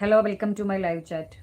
Hello welcome to my live chat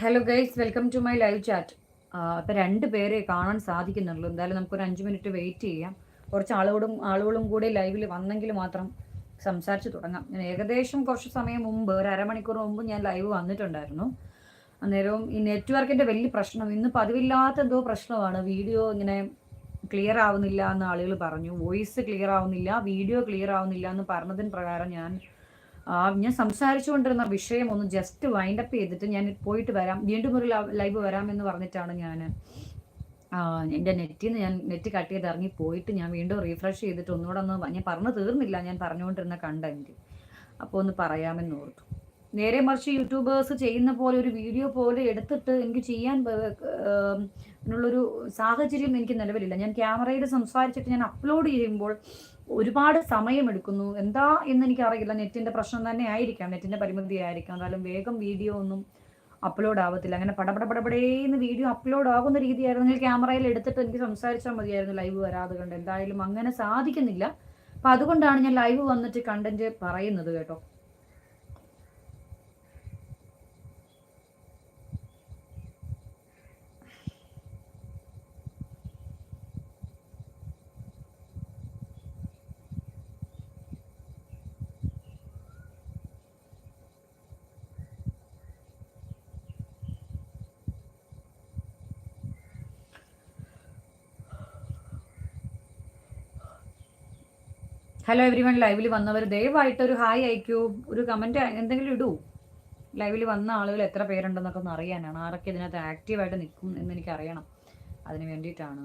hello guys welcome to my live chat ഇപ്പം രണ്ട് പേരെ കാണാൻ സാധിക്കുന്നുള്ളൂ. എന്തായാലും നമുക്കൊരു അഞ്ച് മിനിറ്റ് വെയിറ്റ് ചെയ്യാം. കുറച്ച് ആളുകളും ആളുകളും കൂടി ലൈവിൽ വന്നെങ്കിൽ മാത്രം സംസാരിച്ച് തുടങ്ങാം. ഞാൻ ഏകദേശം കുറച്ച് സമയം മുമ്പ് ഒരു അരമണിക്കൂർ മുമ്പ് ഞാൻ ലൈവ് വന്നിട്ടുണ്ടായിരുന്നു. അന്നേരവും ഈ നെറ്റ്വർക്കിന്റെ വലിയ പ്രശ്നം ഇന്ന് പതിവില്ലാത്ത എന്തോ പ്രശ്നമാണ്. വീഡിയോ ഇങ്ങനെ ക്ലിയർ ആവുന്നില്ല എന്ന് ആളുകൾ പറഞ്ഞു. വോയിസ് ക്ലിയർ ആവുന്നില്ല വീഡിയോ ക്ലിയർ ആവുന്നില്ല എന്ന് പറഞ്ഞതിന് പ്രകാരം ഞാൻ ഞാൻ സംസാരിച്ചുകൊണ്ടിരുന്ന വിഷയം ഒന്ന് ജസ്റ്റ് വൈൻഡ് അപ്പ് ചെയ്തിട്ട് ഞാൻ പോയിട്ട് വരാം. വീണ്ടും ഒരു ലൈവ് വരാമെന്ന് പറഞ്ഞിട്ടാണ് ഞാൻ എന്റെ നെറ്റിൽ നിന്ന് ഞാൻ നെറ്റ് കട്ട് ചെയ്ത് ഇറങ്ങി പോയിട്ട് ഞാൻ വീണ്ടും റീഫ്രഷ് ചെയ്തിട്ട് ഒന്നുകൂടെ ഒന്ന് ഞാൻ പറഞ്ഞു തീർന്നില്ല. ഞാൻ പറഞ്ഞുകൊണ്ടിരുന്ന കണ്ടന്റ്. അപ്പോൾ ഒന്ന് പറയാമെന്ന് ഓർത്തു. നേരെ മറിച്ച് യൂട്യൂബേഴ്സ് ചെയ്യുന്ന പോലെ ഒരു വീഡിയോ പോലെ എടുത്തിട്ട് എനിക്ക് ചെയ്യാൻ അതിനുള്ളൊരു സാഹചര്യം എനിക്ക് നിലവിലില്ല. ഞാൻ ക്യാമറയിൽ സംസാരിച്ചിട്ട് ഞാൻ അപ്ലോഡ് ചെയ്യുമ്പോൾ ഒരുപാട് സമയമെടുക്കുന്നു. എന്താ എന്ന് എനിക്കറിയില്ല നെറ്റിന്റെ പ്രശ്നം തന്നെ ആയിരിക്കാം. നെറ്റിന്റെ പരിമിതി ആയിരിക്കാം. എന്നാലും വേഗം വീഡിയോ ഒന്നും അപ്ലോഡ് ആവത്തില്ല. അങ്ങനെ പടപട പടപടേന്ന് വീഡിയോ അപ്ലോഡ് ആകുന്ന രീതിയായിരുന്നെങ്കിൽ ക്യാമറയിൽ എടുത്തിട്ട് എനിക്ക് സംസാരിച്ചാൽ മതിയായിരുന്നു ലൈവ് വരാതെ കണ്ട്. എന്തായാലും അങ്ങനെ സാധിക്കുന്നില്ല. അപ്പൊ അതുകൊണ്ടാണ് ഞാൻ ലൈവ് വന്നിട്ട് കണ്ടന്റ് പറയുന്നത് കേട്ടോ. ഹലോ എവരി വൺ ലൈവിൽ വന്നവർ ദയവായിട്ട് ഒരു ഹായ് അയക്കൂ. ഒരു കമന്റ് എന്തെങ്കിലും ഇടൂ. ലൈവിൽ വന്ന ആളുകൾ എത്ര പേരുണ്ടെന്നൊക്കെ ഒന്ന് അറിയാനാണ്. ആരൊക്കെ ഇതിനകത്ത് ആക്റ്റീവായിട്ട് നിൽക്കും എന്ന് എനിക്ക് അറിയണം അതിന് വേണ്ടിയിട്ടാണ്.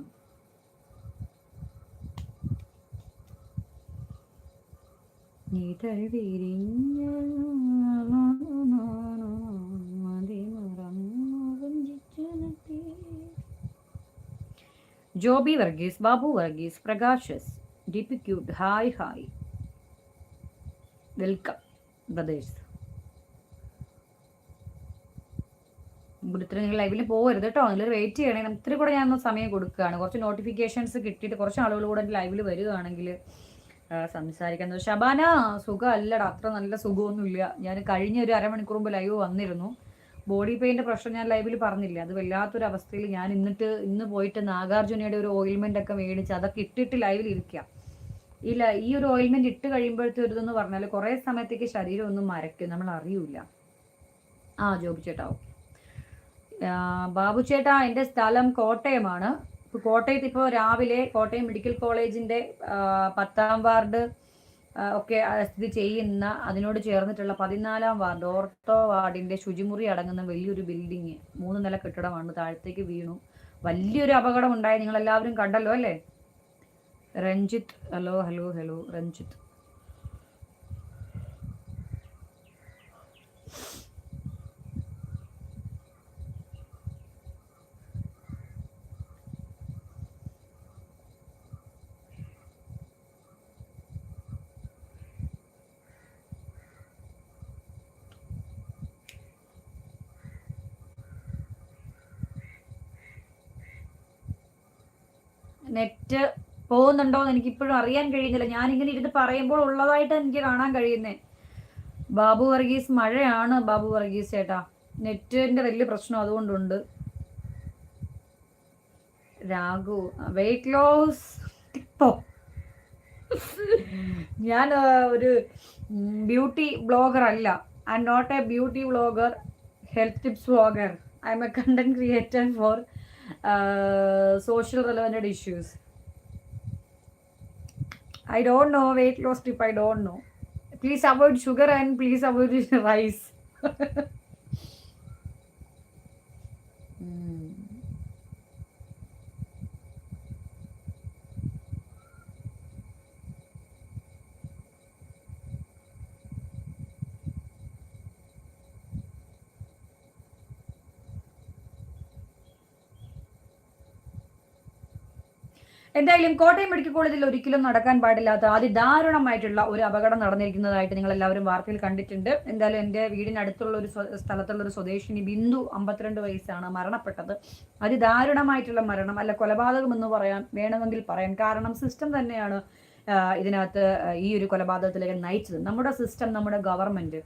വിരിഞ്ഞ Joby Varghese Babu Varghese പ്രകാശസ് D P cute hi hi welcome brothers ഇത്ര നിങ്ങൾ ലൈവിൽ പോകരുത് കേട്ടോ നിങ്ങൾ വെയിറ്റ് ചെയ്യണേ ഇത്തിരി കൂടെ ഞാൻ സമയം കൊടുക്കുകയാണ്. കുറച്ച് നോട്ടിഫിക്കേഷൻസ് കിട്ടിയിട്ട് കുറച്ച് ആളുകൾ കൂടെ ലൈവിൽ വരികയാണെങ്കിൽ സംസാരിക്കുന്നത് ഷബാന സുഖം അല്ലടാ അത്ര നല്ല സുഖമൊന്നുമില്ല. ഞാൻ കഴിഞ്ഞ ഒരു അരമണിക്കൂർ മുമ്പ് ലൈവ് വന്നിരുന്നു. ബോഡി പെയിന്റെ പ്രശ്നം ഞാൻ ലൈവിൽ പറഞ്ഞില്ല? അത് വല്ലാത്തൊരു അവസ്ഥയിൽ ഞാൻ ഇന്നിട്ട് ഇന്ന് പോയിട്ട് നാഗാർജുനയുടെ ഒരു ഓയിൽമെന്റ് ഒക്കെ മേടിച്ച് അതൊക്കെ ഇട്ടിട്ട് ലൈവിൽ ഇരിക്കുക ഈ ഈ ഒരു ഓയിൽമെന്റ് ഇട്ട് കഴിയുമ്പോഴത്തെ ഒരു പറഞ്ഞാൽ കുറേ സമയത്തേക്ക് ശരീരം ഒന്നും മരയ്ക്കും നമ്മൾ അറിയൂല ആ ജോബി ചേട്ടാ ഓക്കെ. ബാബു ചേട്ടാ എന്റെ സ്ഥലം കോട്ടയമാണ്. ഇപ്പോൾ കോട്ടയത്ത് ഇപ്പോൾ രാവിലെ കോട്ടയം മെഡിക്കൽ കോളേജിന്റെ പത്താം വാർഡ് ഒക്കെ സ്ഥിതി ചെയ്യുന്ന അതിനോട് ചേർന്നിട്ടുള്ള പതിനാലാം വാർഡ് ഓർത്തോ വാർഡിന്റെ ശുചിമുറി അടങ്ങുന്ന വലിയൊരു ബിൽഡിങ് മൂന്ന് നില കെട്ടിടമാണ് താഴത്തേക്ക് വീണു. വലിയൊരു അപകടം ഉണ്ടായി നിങ്ങൾ എല്ലാവരും കണ്ടല്ലോ അല്ലേ? Ranjith hello hello hello Ranjith. Net പോകുന്നുണ്ടോ എന്ന് എനിക്ക് ഇപ്പോഴും അറിയാൻ കഴിയുന്നില്ല. ഞാൻ ഇങ്ങനെ ഇരുന്ന് പറയുമ്പോൾ ഉള്ളതായിട്ട് എനിക്ക് കാണാൻ കഴിയുന്നേ. ബാബു വർഗീസ് മഴയാണ് ബാബു വർഗീസ് ചേട്ടാ. നെറ്റിന്റെ വലിയ പ്രശ്നം അതുകൊണ്ടുണ്ട്. രാഘു വെയിറ്റ് ലോസ് ടിപ്പോ ഞാൻ ഒരു ബ്യൂട്ടി ബ്ലോഗർ അല്ല. I am not a beauty blogger health tips blogger I am a content creator for social relevanted issues I don't know weight loss tip. I don't know. Please avoid sugar and please avoid rice. എന്തായാലും Kottayam medical കോളേജിൽ ഒരിക്കലും നടക്കാൻ പാടില്ലാത്ത അതിദാരുണമായിട്ടുള്ള ഒരു അപകടം നടന്നിരിക്കുന്നതായിട്ട് നിങ്ങൾ എല്ലാവരും വാർത്തയിൽ കണ്ടിട്ടുണ്ട്. എന്തായാലും എന്റെ വീടിനടുത്തുള്ള ഒരു സ്ഥലത്തുള്ള ഒരു സ്വദേശിനി ബിന്ദു അമ്പത്തിരണ്ട് വയസ്സാണ് മരണപ്പെട്ടത്. അതിദാരുണമായിട്ടുള്ള മരണം അല്ല കൊലപാതകം എന്ന് പറയാൻ വേണമെങ്കിൽ പറയാൻ കാരണം സിസ്റ്റം തന്നെയാണ് ഇതിനകത്ത് ഈ ഒരു കൊലപാതകത്തിലേക്ക് നയിച്ചത്. നമ്മുടെ സിസ്റ്റം നമ്മുടെ ഗവൺമെന്റ്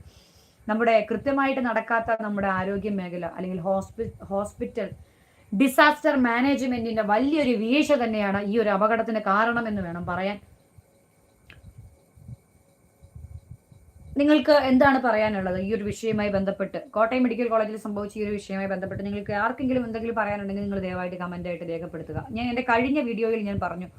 നമ്മുടെ കൃത്യമായിട്ട് നടക്കാത്ത നമ്മുടെ ആരോഗ്യ മേഖല അല്ലെങ്കിൽ ഹോസ്പി ഹോസ്പിറ്റൽ ഡിസാസ്റ്റർ മാനേജ്മെന്റിന്റെ വലിയൊരു വീഴ്ച തന്നെയാണ് ഈ ഒരു അപകടത്തിന് കാരണമെന്ന് വേണം പറയാൻ. നിങ്ങൾക്ക് എന്താണ് പറയാനുള്ളത് ഈ ഒരു വിഷയവുമായി ബന്ധപ്പെട്ട്? കോട്ടയം മെഡിക്കൽ കോളേജിൽ സംഭവിച്ച ഈ ഒരു വിഷയവുമായി ബന്ധപ്പെട്ട് നിങ്ങൾക്ക് ആർക്കെങ്കിലും എന്തെങ്കിലും പറയാനുണ്ടെങ്കിൽ നിങ്ങൾ ദയവായിട്ട് കമന്റ് ആയിട്ട് രേഖപ്പെടുത്തുക. ഞാൻ എന്റെ കഴിഞ്ഞ വീഡിയോയിൽ ഞാൻ പറഞ്ഞു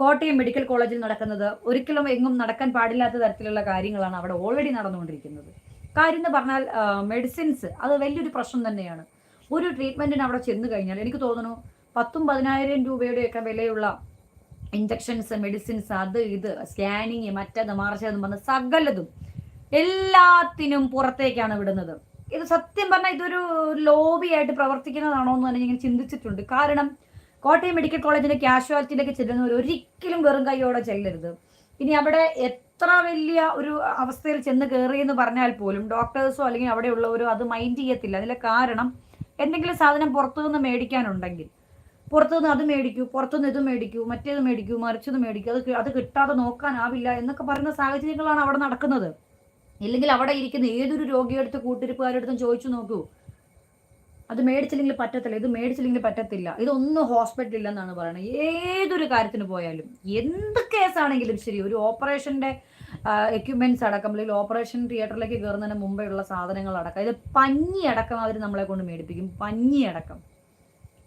കോട്ടയം മെഡിക്കൽ കോളേജിൽ നടക്കുന്നത് ഒരിക്കലും എങ്ങും നടക്കാൻ പാടില്ലാത്ത തരത്തിലുള്ള കാര്യങ്ങളാണ് അവിടെ ഓൾറെഡി നടന്നുകൊണ്ടിരിക്കുന്നത്. കാര്യം എന്ന് പറഞ്ഞാൽ മെഡിസിൻസ് അത് വലിയൊരു പ്രശ്നം തന്നെയാണ്. ഒരു ട്രീറ്റ്മെന്റിന് അവിടെ ചെന്ന് കഴിഞ്ഞാൽ എനിക്ക് തോന്നുന്നു പത്തും പതിനായിരം രൂപയുടെയൊക്കെ വിലയുള്ള ഇഞ്ചക്ഷൻസ് മെഡിസിൻസ് അത് ഇത് സ്കാനിങ് മറ്റത് മറിച്ചതെന്ന് വന്ന് സകലതും എല്ലാത്തിനും പുറത്തേക്കാണ് വിടുന്നത്. ഇത് സത്യം പറഞ്ഞാൽ ഇതൊരു ലോബിയായിട്ട് പ്രവർത്തിക്കുന്നതാണോ എന്ന് തന്നെ ഇങ്ങനെ ചിന്തിച്ചിട്ടുണ്ട്. കാരണം കോട്ടയം മെഡിക്കൽ കോളേജിന്റെ കാഷ്വാലിറ്റിയിലേക്ക് ചെല്ലുന്നവർ ഒരിക്കലും വെറും കൈയോടെ ചെല്ലരുത്. ഇനി അവിടെ എത്ര വലിയ ഒരു അവസ്ഥയിൽ ചെന്ന് കയറി എന്ന് പറഞ്ഞാൽ പോലും ഡോക്ടേഴ്സോ അല്ലെങ്കിൽ അവിടെയുള്ളവരോ അത് മൈൻഡ് ചെയ്യത്തില്ല. അതിലെ കാരണം എന്തെങ്കിലും സാധനം പുറത്തുനിന്ന് മേടിക്കാനുണ്ടെങ്കിൽ പുറത്തുനിന്ന് അത് മേടിക്കൂ പുറത്തുനിന്ന് ഇത് മേടിക്കൂ മറ്റേത് മേടിക്കൂ മറിച്ചത് മേടിക്കൂ അത് അത് കിട്ടാതെ നോക്കാനാവില്ല എന്നൊക്കെ പറയുന്ന സാഹചര്യങ്ങളാണ് അവിടെ നടക്കുന്നത്. ഇല്ലെങ്കിൽ അവിടെ ഇരിക്കുന്ന ഏതൊരു രോഗിയെടുത്ത് കൂട്ടിരിപ്പുകാരെടുത്തും ചോദിച്ചു നോക്കൂ. അത് മേടിച്ചില്ലെങ്കിൽ പറ്റത്തില്ല ഇത് മേടിച്ചില്ലെങ്കിൽ പറ്റത്തില്ല ഇതൊന്നും ഹോസ്പിറ്റലിൽ ഇല്ലെന്നാണ് പറയുന്നത്. ഏതൊരു കാര്യത്തിന് പോയാലും എന്ത് കേസാണെങ്കിലും ശരി ഒരു ഓപ്പറേഷന്റെ എക്യുപ്മെന്റ്സ് അടക്കം അല്ലെങ്കിൽ ഓപ്പറേഷൻ തിയേറ്ററിലേക്ക് കയറുന്നതിന് മുമ്പെയുള്ള സാധനങ്ങൾ അടക്കം ഇത് പഞ്ഞി അടക്കം അവർ നമ്മളെ കൊണ്ട് മേടിപ്പിക്കും. പഞ്ഞി അടക്കം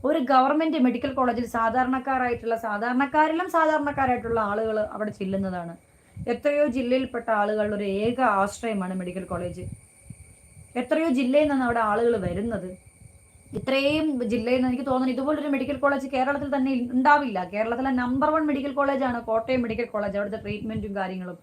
ഒരു ഗവൺമെന്റ് മെഡിക്കൽ കോളേജിൽ സാധാരണക്കാരായിട്ടുള്ള സാധാരണക്കാരിലും സാധാരണക്കാരായിട്ടുള്ള ആളുകൾ അവിടെ ചെല്ലുന്നതാണ്. എത്രയോ ജില്ലയിൽപ്പെട്ട ആളുകളുടെ ഒരു ഏക ആശ്രയമാണ് മെഡിക്കൽ കോളേജ് എത്രയോ ജില്ലയിൽ നിന്നാണ് അവിടെ ആളുകൾ വരുന്നത്. ഇത്രയും ജില്ലയിൽ നിന്ന് എനിക്ക് തോന്നുന്നു ഇതുപോലൊരു മെഡിക്കൽ കോളേജ് കേരളത്തിൽ തന്നെ ഉണ്ടാവില്ല. കേരളത്തിലെ നമ്പർ വൺ മെഡിക്കൽ കോളേജാണ് കോട്ടയം മെഡിക്കൽ കോളേജ് അവിടുത്തെ ട്രീറ്റ്മെന്റും കാര്യങ്ങളും.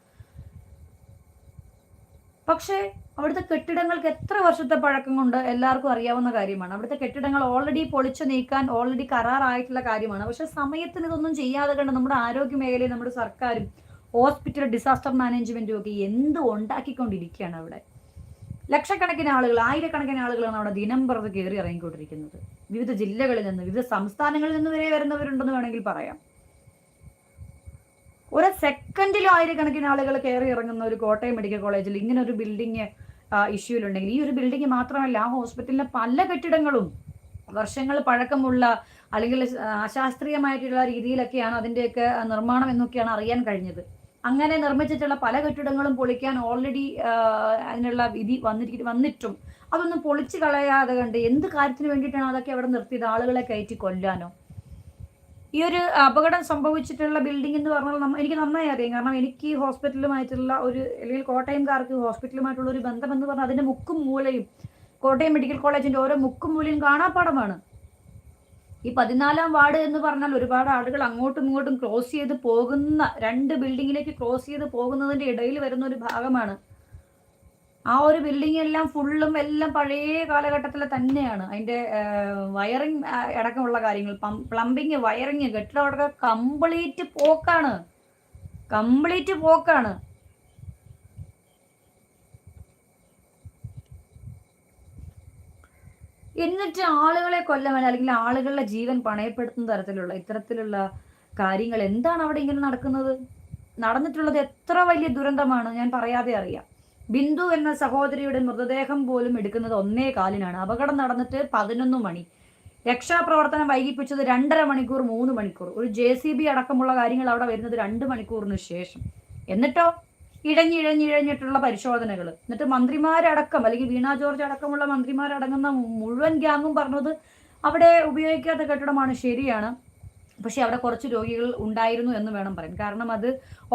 പക്ഷേ അവിടുത്തെ കെട്ടിടങ്ങൾക്ക് എത്ര വർഷത്തെ പഴക്കം കൊണ്ട് എല്ലാവർക്കും അറിയാവുന്ന കാര്യമാണ്. അവിടുത്തെ കെട്ടിടങ്ങൾ ഓൾറെഡി പൊളിച്ചു നീക്കാൻ ഓൾറെഡി കരാറായിട്ടുള്ള കാര്യമാണ്. പക്ഷെ സമയത്തിന് ഇതൊന്നും ചെയ്യാതെ കണ്ട് നമ്മുടെ ആരോഗ്യ മേഖലയിൽ നമ്മുടെ സർക്കാരും ഹോസ്പിറ്റൽ ഡിസാസ്റ്റർ മാനേജ്മെന്റും ഒക്കെ എന്ത് ഉണ്ടാക്കിക്കൊണ്ടിരിക്കുകയാണ് അവിടെ? ലക്ഷക്കണക്കിന് ആളുകൾ ആയിരക്കണക്കിന് ആളുകളാണ് അവിടെ ദിനം പ്രതി കയറി ഇറങ്ങിക്കൊണ്ടിരിക്കുന്നത്. വിവിധ ജില്ലകളിൽ നിന്ന് വിവിധ സംസ്ഥാനങ്ങളിൽ നിന്ന് വരെ വരുന്നവരുണ്ടെന്ന് വേണമെങ്കിൽ പറയാം. ഒരു സെക്കൻഡിലും ആയിരക്കണക്കിന് ആളുകൾ കയറി ഇറങ്ങുന്ന ഒരു കോട്ടയം മെഡിക്കൽ കോളേജിൽ ഇങ്ങനെ ഒരു ബിൽഡിംഗ് ഇഷ്യൂലുണ്ടെങ്കിൽ ഈ ഒരു ബിൽഡിംഗ് മാത്രമല്ല ആ ഹോസ്പിറ്റലിലെ പല കെട്ടിടങ്ങളും വർഷങ്ങൾ പഴക്കമുള്ള അല്ലെങ്കിൽ അശാസ്ത്രീയമായിട്ടുള്ള രീതിയിലൊക്കെയാണ് അതിന്റെയൊക്കെ നിർമ്മാണം എന്നൊക്കെയാണ് അറിയാൻ കഴിഞ്ഞത്. അങ്ങനെ നിർമ്മിച്ചിട്ടുള്ള പല കെട്ടിടങ്ങളും പൊളിക്കാൻ ഓൾറെഡി അതിനുള്ള വിധി വന്നിരിക്കും വന്നിട്ടും അതൊന്നും പൊളിച്ചു കളയാതെ കണ്ട് എന്ത് കാര്യത്തിന് വേണ്ടിയിട്ടാണ് അതൊക്കെ അവിടെ നിർത്തിയത്? ആളുകളെ കയറ്റി കൊല്ലാനോ? ഈ ഒരു അപകടം സംഭവിച്ചിട്ടുള്ള ബിൽഡിംഗ് എന്ന് പറഞ്ഞാൽ എനിക്ക് നന്നായി അറിയാം. കാരണം എനിക്ക് ഹോസ്പിറ്റലുമായിട്ടുള്ള ഒരു അല്ലെങ്കിൽ കോട്ടയംകാർക്ക് ഹോസ്പിറ്റലുമായിട്ടുള്ള ഒരു ബന്ധം എന്ന് പറഞ്ഞാൽ അതിന്റെ മുക്കും മൂലയും കോട്ടയം മെഡിക്കൽ കോളേജിന്റെ ഓരോ മുക്കും മൂലയും കാണാപ്പാടമാണ് ഈ പതിനാലാം വാർഡ് എന്ന് പറഞ്ഞാൽ ഒരുപാട് ആളുകൾ അങ്ങോട്ടും ഇങ്ങോട്ടും ക്രോസ് ചെയ്ത് പോകുന്ന രണ്ട് ബിൽഡിങ്ങിലേക്ക് ക്രോസ് ചെയ്ത് പോകുന്നതിന്റെ ഇടയിൽ വരുന്ന ഒരു ഭാഗമാണ്. ആ ഒരു ബിൽഡിംഗ് എല്ലാം ഫുള്ളും എല്ലാം പഴയ കാലഘട്ടത്തിലെ തന്നെയാണ്. അതിന്റെ വയറിംഗ് അടക്കമുള്ള കാര്യങ്ങൾ. പ്ലംബിങ് വയറിങ് കെട്ടിടം അടക്കം കംപ്ലീറ്റ് പോക്കാണ്. കംപ്ലീറ്റ് പോക്കാണ്. എന്നിട്ട് ആളുകളെ കൊല്ലാൻ അല്ലെങ്കിൽ ആളുകളുടെ ജീവൻ പണയപ്പെടുത്തുന്ന തരത്തിലുള്ള ഇത്തരത്തിലുള്ള കാര്യങ്ങൾ എന്താണ് അവിടെ ഇങ്ങനെ നടക്കുന്നത്? നടന്നിട്ടുള്ളത് എത്ര വലിയ ദുരന്തമാണ്? ഞാൻ പറയാതെ അറിയാം. ബിന്ദു എന്ന സഹോദരിയുടെ മൃതദേഹം പോലും എടുക്കുന്നത് ഒന്നേ കാലിനാണ്. അപകടം നടന്നിട്ട് പതിനൊന്ന് മണി. രക്ഷാപ്രവർത്തനം വൈകിപ്പിച്ചത് രണ്ടര മണിക്കൂർ മൂന്ന് മണിക്കൂർ. ഒരു ജെ സി ബി അടക്കമുള്ള കാര്യങ്ങൾ അവിടെ വരുന്നത് രണ്ട് മണിക്കൂറിന് ശേഷം. എന്നിട്ടോ? ഇഴഞ്ഞിഴഞ്ഞിഴഞ്ഞിട്ടുള്ള പരിശോധനകൾ എന്നിട്ട് മന്ത്രിമാരടക്കം അല്ലെങ്കിൽ വീണ ജോർജ് അടക്കമുള്ള മന്ത്രിമാരടങ്ങുന്ന മുഴുവൻ ഗ്യാങ്ങും പറഞ്ഞത് അവിടെ ഉപയോഗിക്കാത്ത കെട്ടിടമാണ്. ശരിയാണ്. പക്ഷേ അവിടെ കുറച്ച് രോഗികൾ ഉണ്ടായിരുന്നു എന്ന് വേണം പറയാൻ. കാരണം അത്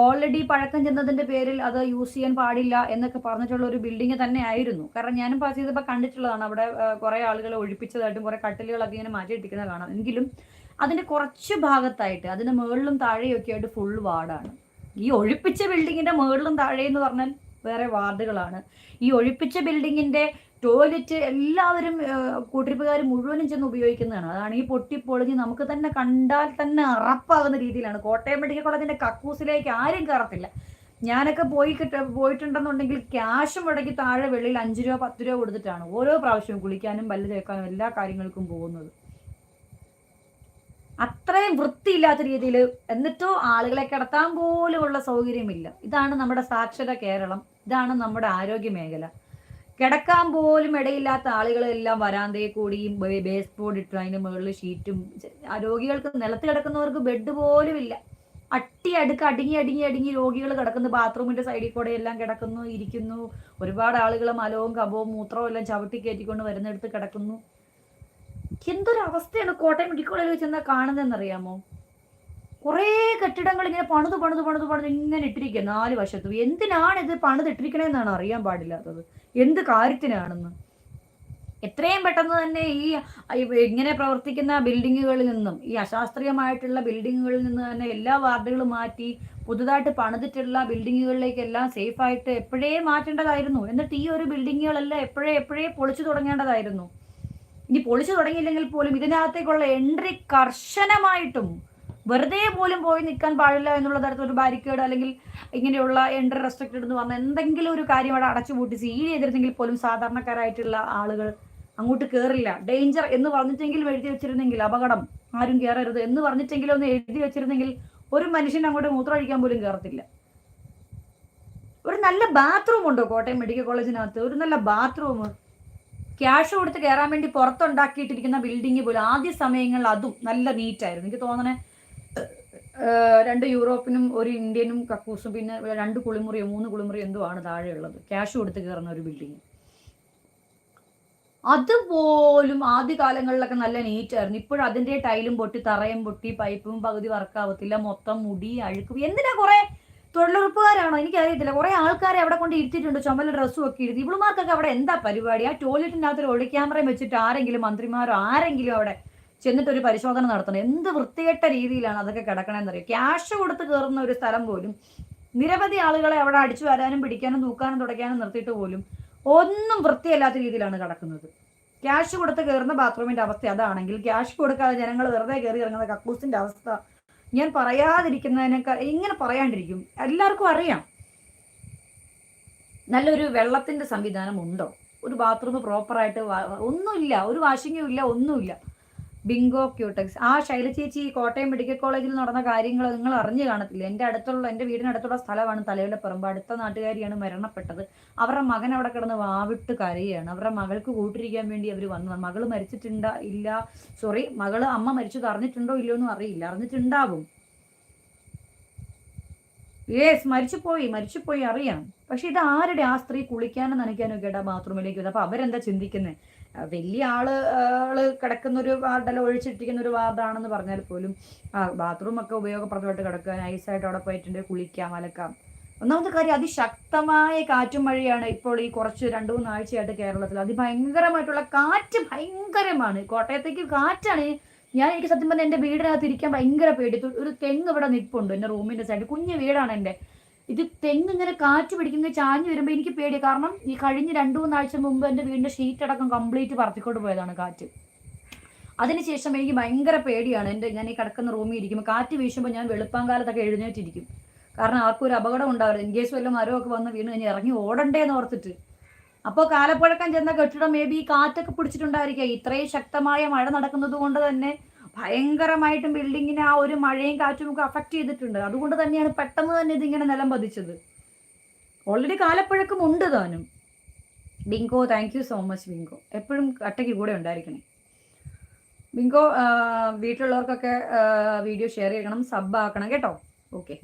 ഓൾറെഡി പഴക്കം ചെന്നതിന്റെ പേരിൽ അത് യൂസ് ചെയ്യാൻ പാടില്ല എന്നൊക്കെ പറഞ്ഞിട്ടുള്ള ഒരു ബിൽഡിംഗ് തന്നെ ആയിരുന്നു. കാരണം ഞാനും പാസ് ചെയ്തപ്പോൾ കണ്ടിട്ടുള്ളതാണ്. അവിടെ കുറെ ആളുകളെ ഒഴിപ്പിച്ചതായിട്ടും കുറെ കട്ടിലുകളൊക്കെ ഇങ്ങനെ മാറ്റിയിട്ടിരിക്കുന്നത് കാണാം. എങ്കിലും അതിന്റെ കുറച്ച് ഭാഗത്തായിട്ട് അതിന്റെ മുകളിലും താഴെയൊക്കെ ആയിട്ട് ഫുൾ വാർഡാണ്. ഈ ഒഴിപ്പിച്ച ബിൽഡിങ്ങിന്റെ മുകളിലും താഴെ എന്ന് പറഞ്ഞാൽ വേറെ വാർഡുകളാണ്. ഈ ഒഴിപ്പിച്ച ബിൽഡിങ്ങിന്റെ ടോയ്ലറ്റ് എല്ലാവരും കൂട്ടിരിപ്പുകാർ മുഴുവനും ചെന്ന് ഉപയോഗിക്കുന്നതാണ്. അതാണ് ഈ പൊട്ടിപ്പൊളിഞ്ഞ് നമുക്ക് തന്നെ കണ്ടാൽ തന്നെ അറപ്പാകുന്ന രീതിയിലാണ്. കോട്ടയം മെഡിക്കൽ കോളേജിന്റെ കക്കൂസിലേക്ക് ആരും കയറത്തില്ല. ഞാനൊക്കെ പോയി കിട്ട പോയിട്ടുണ്ടെന്നുണ്ടെങ്കിൽ ക്യാഷ് മുടക്കി താഴെ വെള്ളിയിൽ അഞ്ച് രൂപ പത്ത് രൂപ കൊടുത്തിട്ടാണ് ഓരോ പ്രാവശ്യവും കുളിക്കാനും പല്ല് തേക്കാനും എല്ലാ കാര്യങ്ങൾക്കും പോകുന്നത്. അത്രയും വൃത്തിയില്ലാത്ത രീതിയിൽ എന്നിട്ടോ ആളുകളെ കിടത്താൻ പോലുമുള്ള സൗകര്യമില്ല. ഇതാണ് നമ്മുടെ സാക്ഷര കേരളം. ഇതാണ് നമ്മുടെ ആരോഗ്യ മേഖല കിടക്കാൻ പോലും ഇടയില്ലാത്ത ആളുകളെല്ലാം വരാന്തയെ കൂടിയും ബേസ് ബോർഡ് ഇട്ടു അതിന് മുകളിൽ ഷീറ്റും രോഗികൾക്ക് നിലത്ത് കിടക്കുന്നവർക്ക് ബെഡ് പോലും ഇല്ല. അട്ടി അടുക്ക് അടുങ്ങി അടുങ്ങി അടുങ്ങി രോഗികൾ കിടക്കുന്നു. ബാത്റൂമിന്റെ സൈഡിൽ കൂടെ എല്ലാം കിടക്കുന്നു ഇരിക്കുന്നു. ഒരുപാട് ആളുകൾ മലവും കപവും മൂത്രവും എല്ലാം ചവിട്ടി കയറ്റിക്കൊണ്ട് വരുന്നിടത്ത് കിടക്കുന്നു. എന്തൊരവസ്ഥയാണ് കോട്ടയം മെഡിക്കൽ കോളേജിൽ ചെന്നാൽ കാണുന്നതെന്നറിയാമോ? കുറേ കെട്ടിടങ്ങൾ ഇങ്ങനെ പണിത് പണിത് പണിത് പണിത് ഇങ്ങനെ ഇട്ടിരിക്കുക നാല് വശത്തും. എന്തിനാണ് ഇത് പണിത് ഇട്ടിരിക്കണേന്നാണ് അറിയാൻ പാടില്ലാത്തത്. എന്ത് കാര്യത്തിനാണെന്ന്. എത്രയും പെട്ടെന്ന് തന്നെ ഈ ഇങ്ങനെ പ്രവർത്തിക്കുന്ന ബിൽഡിങ്ങുകളിൽ നിന്നും ഈ അശാസ്ത്രീയമായിട്ടുള്ള ബിൽഡിങ്ങുകളിൽ നിന്ന് തന്നെ എല്ലാ വാർഡുകളും മാറ്റി പുതുതായിട്ട് പണിതിട്ടുള്ള ബിൽഡിങ്ങുകളിലേക്ക് എല്ലാം സേഫ് ആയിട്ട് എപ്പോഴേ മാറ്റേണ്ടതായിരുന്നു? എന്നിട്ട് ഈ ഒരു ബിൽഡിങ്ങുകളെല്ലാം എപ്പോഴേ എപ്പോഴേ പൊളിച്ചു തുടങ്ങേണ്ടതായിരുന്നു? ഇനി പൊളിച്ചു തുടങ്ങിയില്ലെങ്കിൽ പോലും ഇതിനകത്തേക്കുള്ള എൻട്രി കർശനമായിട്ടും വെറുതെ പോലും പോയി നിൽക്കാൻ പാടില്ല എന്നുള്ള തരത്തിൽ ഒരു ബാരിക്കേഡ് അല്ലെങ്കിൽ ഇങ്ങനെയുള്ള എൻട്രി റെസ്ട്രിക്റ്റഡ് എന്ന് പറഞ്ഞ എന്തെങ്കിലും ഒരു കാര്യം അവിടെ അടച്ചുപൂട്ടി സീൽ ചെയ്തിരുന്നെങ്കിൽ പോലും സാധാരണക്കാരായിട്ടുള്ള ആളുകൾ അങ്ങോട്ട് കയറില്ല ഡേഞ്ചർ എന്ന് പറഞ്ഞിട്ടെങ്കിലും എഴുതി വെച്ചിരുന്നെങ്കിൽ അപകടം ആരും കയറരുത് എന്ന് പറഞ്ഞിട്ടെങ്കിലും ഒന്ന് എഴുതി വെച്ചിരുന്നെങ്കിൽ ഒരു മനുഷ്യൻ അങ്ങോട്ട് മൂത്രമൊഴിക്കാൻ പോലും കയറത്തില്ല ഒരു നല്ല ബാത്റൂം ഉണ്ടോ കോട്ടയം മെഡിക്കൽ കോളേജിനകത്ത് ഒരു നല്ല ബാത്റൂം ക്യാഷ് കൊടുത്ത് കയറാൻ വേണ്ടി പുറത്തുണ്ടാക്കിയിട്ടിരിക്കുന്ന ബിൽഡിംഗ് പോലും ആദ്യ സമയങ്ങളിൽ അതും നല്ല നീറ്റായിരുന്നു എനിക്ക് തോന്നണേ രണ്ട് യൂറോപ്പിനും ഒരു ഇന്ത്യനും കക്കൂസും പിന്നെ രണ്ട് കുളിമുറിയോ മൂന്ന് കുളിമുറിയോ എന്തോ ആണ് താഴെയുള്ളത്. ക്യാഷ് കൊടുത്ത് കയറുന്ന ഒരു ബിൽഡിങ് അതുപോലും ആദ്യ കാലങ്ങളിലൊക്കെ നല്ല നീറ്റായിരുന്നു ഇപ്പോഴും അതിന്റെ ടൈലും പൊട്ടി തറയും പൊട്ടി പൈപ്പും പകുതി വർക്കാവത്തില്ല മൊത്തം മുടി അഴുക്ക്. എന്തിനാ കുറെ തൊഴിലുറപ്പുകാരാണോ? എനിക്കറിയത്തില്ല. കുറെ ആൾക്കാരെ അവിടെ കൊണ്ട് ഇരുത്തിയിട്ടുണ്ട്. ചുമല ഡ്രസ്സും ഒക്കെ ഇരുത്തി. ഇവളുമാർക്കൊക്കെ അവിടെ എന്താ പരിപാടി? ആ ടോയ്ലറ്റിനകത്ത് ഒരു ഒളി ക്യാമറയും വെച്ചിട്ട് ആരെങ്കിലും മന്ത്രിമാരോ ആരെങ്കിലും അവിടെ ചെന്നിട്ട് ഒരു പരിശോധന നടത്തണം. എന്ത് വൃത്തികെട്ട രീതിയിലാണ് അതൊക്കെ കിടക്കണമെന്ന് അറിയാം ക്യാഷ് കൊടുത്ത് കയറുന്ന ഒരു സ്ഥലം പോലും നിരവധി ആളുകളെ അവിടെ അടിച്ചു വരാനും പിടിക്കാനും തൂക്കാനും തുടയ്ക്കാനും നിർത്തിയിട്ട് പോലും ഒന്നും വൃത്തിയല്ലാത്ത രീതിയിലാണ് കിടക്കുന്നത്. ക്യാഷ് കൊടുത്ത് കയറുന്ന ബാത്റൂമിന്റെ അവസ്ഥ അതാണെങ്കിൽ ക്യാഷ് കൊടുക്കാതെ ജനങ്ങൾ വെറുതെ കയറി ഇറങ്ങുന്ന കക്കൂസിന്റെ അവസ്ഥ ഞാൻ പറയാതിരിക്കുന്നതിനേക്കാൾ ഇങ്ങനെ പറയാണ്ടിരിക്കും. എല്ലാവർക്കും അറിയാം. നല്ലൊരു വെള്ളത്തിന്റെ സംവിധാനം ഉണ്ടോ? ഒരു ബാത്റൂം പ്രോപ്പറായിട്ട് ഒന്നുമില്ല. ഒരു വാഷിങ്ങും ഇല്ല ഒന്നുമില്ല. ബിങ്കോ ക്യൂടെക്സ് ആ ശൈല ചേച്ചി കോട്ടയം മെഡിക്കൽ കോളേജിൽ നടന്ന കാര്യങ്ങൾ നിങ്ങൾ അറിഞ്ഞു കാണത്തില്ല? എന്റെ അടുത്തുള്ള എന്റെ വീടിനടുത്തുള്ള സ്ഥലമാണ് തലയിലപ്പറമ്പ് അടുത്ത നാട്ടുകാരിയാണ് മരണപ്പെട്ടത്. അവരുടെ മകൻ അവിടെ കിടന്ന് വാവിട്ട് കരയാണ്. അവരുടെ മകൾക്ക് കൂട്ടിരിക്കാൻ വേണ്ടി അവർ വന്നു. മകൾ മരിച്ചിട്ടുണ്ടോ ഇല്ല. സോറി മകൾ അമ്മ മരിച്ചത് അറിഞ്ഞിട്ടുണ്ടോ ഇല്ലയോ എന്നും അറിയില്ല. അറിഞ്ഞിട്ടുണ്ടാവും. യേസ് മരിച്ചുപോയി മരിച്ചുപോയി അറിയാം. പക്ഷെ ഇത് ആരുടെ? ആ സ്ത്രീ കുളിക്കാനും നനയ്ക്കാനും ഒക്കെ ബാത്റൂമിലേക്ക് വന്നത് അപ്പൊ അവരെന്താ ചിന്തിക്കുന്നത് വലിയ ആൾ ആൾ കിടക്കുന്ന ഒരു വാർഡല്ല ഒഴിച്ചിട്ടിരിക്കുന്ന ഒരു വാർഡാണെന്ന് പറഞ്ഞാൽ പോലും ആ ബാത്റൂം ഒക്കെ ഉപയോഗപ്രദമായിട്ട് കിടക്കുക നൈസായിട്ട് അവിടെ പോയിട്ടുണ്ട് കുളിക്കാം അലക്കാം. ഒന്നാമത്തെ കാര്യം അതിശക്തമായ കാറ്റും മഴയാണ് ഇപ്പോൾ ഈ കുറച്ച് രണ്ടു മൂന്ന് ആഴ്ചയായിട്ട് കേരളത്തിൽ. അതിഭയങ്കരമായിട്ടുള്ള കാറ്റ് ഭയങ്കരമാണ്. കോട്ടയത്തേക്ക് കാറ്റാണ് ഞാൻ എനിക്ക് സത്യം പറഞ്ഞാൽ എന്റെ വീടിനകത്ത് ഇരിക്കാൻ ഭയങ്കര പേടി. ഒരു തെങ്ങ് ഇവിടെ നിൽപ്പുണ്ട് എന്റെ റൂമിന്റെ സൈഡിൽ കുഞ്ഞു വീടാണ് എന്റെ. ഇത് തെങ്ങ് ഇങ്ങനെ കാറ്റ് പിടിക്കുന്ന ചാഞ്ഞു വരുമ്പോൾ എനിക്ക് പേടി കാരണം ഈ കഴിഞ്ഞ രണ്ടു മൂന്നാഴ്ച മുമ്പ് എന്റെ വീടിന്റെ ഷീറ്റ് അടക്കം കംപ്ലീറ്റ് പറത്തിക്കൊണ്ട് പോയതാണ് കാറ്റ്. അതിനുശേഷം എനിക്ക് ഭയങ്കര പേടിയാണ് എന്റെ ഞാൻ ഈ കിടക്കുന്ന റൂമിൽ ഇരിക്കുമ്പോൾ കാറ്റ് വീശുമ്പോൾ ഞാൻ വെളുപ്പാങ്കാലത്തൊക്കെ എഴുന്നേറ്റിരിക്കും. കാരണം ആർക്കും ഒരു അപകടം ഉണ്ടാവരുത് ഇൻ കേസ് വല്ല ഒക്കെ വന്ന് വീണ് കഴിഞ്ഞ് ഇറങ്ങി ഓടണ്ടേന്ന് ഓർത്തിട്ട്. അപ്പോൾ കാലപ്പഴക്കം ചെന്ന കെട്ടിടം മേ ബി കാറ്റൊക്കെ പിടിച്ചിട്ടുണ്ടായിരിക്കാം. ഇത്രയും ശക്തമായ മഴ നടക്കുന്നത് കൊണ്ട് തന്നെ ഭയങ്കരമായിട്ടും ബിൽഡിങ്ങിനെ ആ ഒരു മഴയും കാറ്റും ഒക്കെ അഫക്റ്റ് ചെയ്തിട്ടുണ്ട്. അതുകൊണ്ട് തന്നെയാണ് പെട്ടെന്ന് തന്നെ ഇതിങ്ങനെ നിലം പതിച്ചത്. ഓൾറെഡി കാലപ്പഴക്കം ഉണ്ട് താനും. Bingo thank you so much bingo. എപ്പോഴും കട്ടയ്ക്ക് കൂടെ ഉണ്ടായിരിക്കണം. ബിങ്കോ വീട്ടിലുള്ളവർക്കൊക്കെ വീഡിയോ ഷെയർ ചെയ്യണം സബ് ആക്കണം കേട്ടോ? ഓക്കെ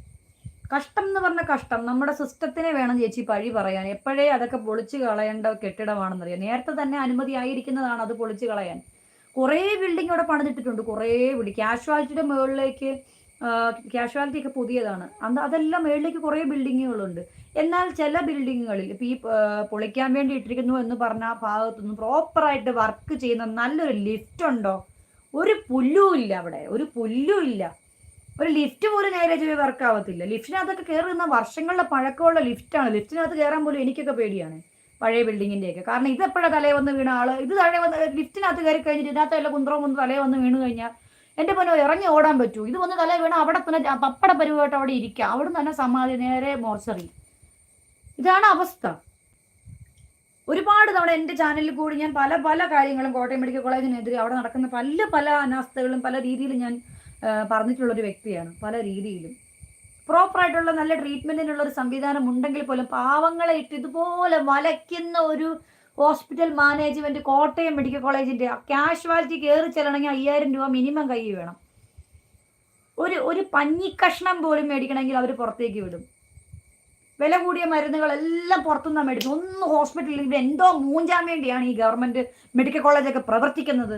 കഷ്ടം എന്ന് പറഞ്ഞ കഷ്ടം. നമ്മുടെ സിസ്റ്റത്തിനെ വേണം ചേച്ചി പഴി പറയാൻ. എപ്പോഴേ അതൊക്കെ പൊളിച്ചു കളയേണ്ട കെട്ടിടമാണെന്നറിയാം. നേരത്തെ തന്നെ അനുമതി ആയിരിക്കുന്നതാണ് അത് പൊളിച്ചു കളയാൻ. കുറേ ബിൽഡിംഗ് അവിടെ പണിതിട്ടിട്ടുണ്ട്. കുറേ ബിൽഡിംഗ് കാഷ്വാലിറ്റിയുടെ മുകളിലേക്ക് കാഷ്വാലിറ്റി ഒക്കെ പുതിയതാണ്. അന്ന് അതെല്ലാം മുകളിലേക്ക് കുറേ ബിൽഡിങ്ങുകളുണ്ട് എന്നാൽ ചില ബിൽഡിങ്ങുകളിൽ ഇപ്പം ഈ പൊളിക്കാൻ വേണ്ടി ഇട്ടിരിക്കുന്നു എന്ന് പറഞ്ഞ ആ ഭാഗത്തുനിന്ന് പ്രോപ്പറായിട്ട് വർക്ക് ചെയ്യുന്ന നല്ലൊരു ലിഫ്റ്റ് ഉണ്ടോ? ഒരു പുല്ലും ഇല്ല അവിടെ. ഒരു പുല്ലും ഇല്ല. ഒരു ലിഫ്റ്റ് പോലും നേരെ ചൊവ്വേ വർക്ക് ആവത്തില്ല. ലിഫ്റ്റിനകത്തൊക്കെ കയറുന്ന വർഷങ്ങളുടെ പഴക്കമുള്ള ലിഫ്റ്റാണ് ലിഫ്റ്റിനകത്ത് കയറാൻ പോലും എനിക്കൊക്കെ പേടിയാണ്. പഴയ ബിൽഡിങ്ങിന്റെയൊക്കെ കാരണം ഇത് എപ്പോഴാണ് തലേ വന്ന് വീണ ആൾ? ഇത് തലേ വന്ന് ലിഫ്റ്റിനകത്ത് കയറി കഴിഞ്ഞിട്ട് ഇതിനകത്ത് വല്ല കുന്ത്രവും വന്ന് തലേ വന്ന് വീണ് കഴിഞ്ഞാൽ എന്റെ പൊന്നോ ഇറങ്ങി ഓടാൻ പറ്റൂ. ഇത് വന്ന് തലേ വീണ അവിടെ തന്നെ പപ്പട പരിവായിട്ട് അവിടെ ഇരിക്കുക. അവിടെ തന്നെ സമാധി നേരെ മോർച്ചറി. ഇതാണ് അവസ്ഥ. ഒരുപാട് തവണ എന്റെ ചാനലിൽ കൂടി ഞാൻ പല പല കാര്യങ്ങളും കോട്ടയം മെഡിക്കൽ കോളേജിനെതിരെ അവിടെ നടക്കുന്ന പല പല അനാസ്ഥകളും പല രീതിയിലും ഞാൻ പറഞ്ഞിട്ടുള്ളൊരു വ്യക്തിയാണ് പല രീതിയിലും. പ്രോപ്പറായിട്ടുള്ള നല്ല ട്രീറ്റ്മെന്റിനുള്ള ഒരു സംവിധാനം ഉണ്ടെങ്കിൽ പോലും പാവങ്ങളെ ഇട്ട് ഇതുപോലെ വലയ്ക്കുന്ന ഒരു ഹോസ്പിറ്റൽ മാനേജ്മെന്റ് കോട്ടയം മെഡിക്കൽ കോളേജിന്റെ കാഷ്വാലിറ്റി കയറി ചെല്ലണമെങ്കിൽ അയ്യായിരം രൂപ മിനിമം കൈ വേണം. ഒരു ഒരു പഞ്ഞിക്കഷ്ണം പോലും മേടിക്കണമെങ്കിൽ അവർ പുറത്തേക്ക് വിടും. വില കൂടിയ മരുന്നുകളെല്ലാം പുറത്തുനിന്നാണ് മേടിക്കുന്നത്. ഒന്നും ഹോസ്പിറ്റലിൽ എന്തോ മൂഞ്ചാൻ വേണ്ടിയാണ് ഈ ഗവൺമെന്റ് മെഡിക്കൽ കോളേജൊക്കെ പ്രവർത്തിക്കുന്നത്.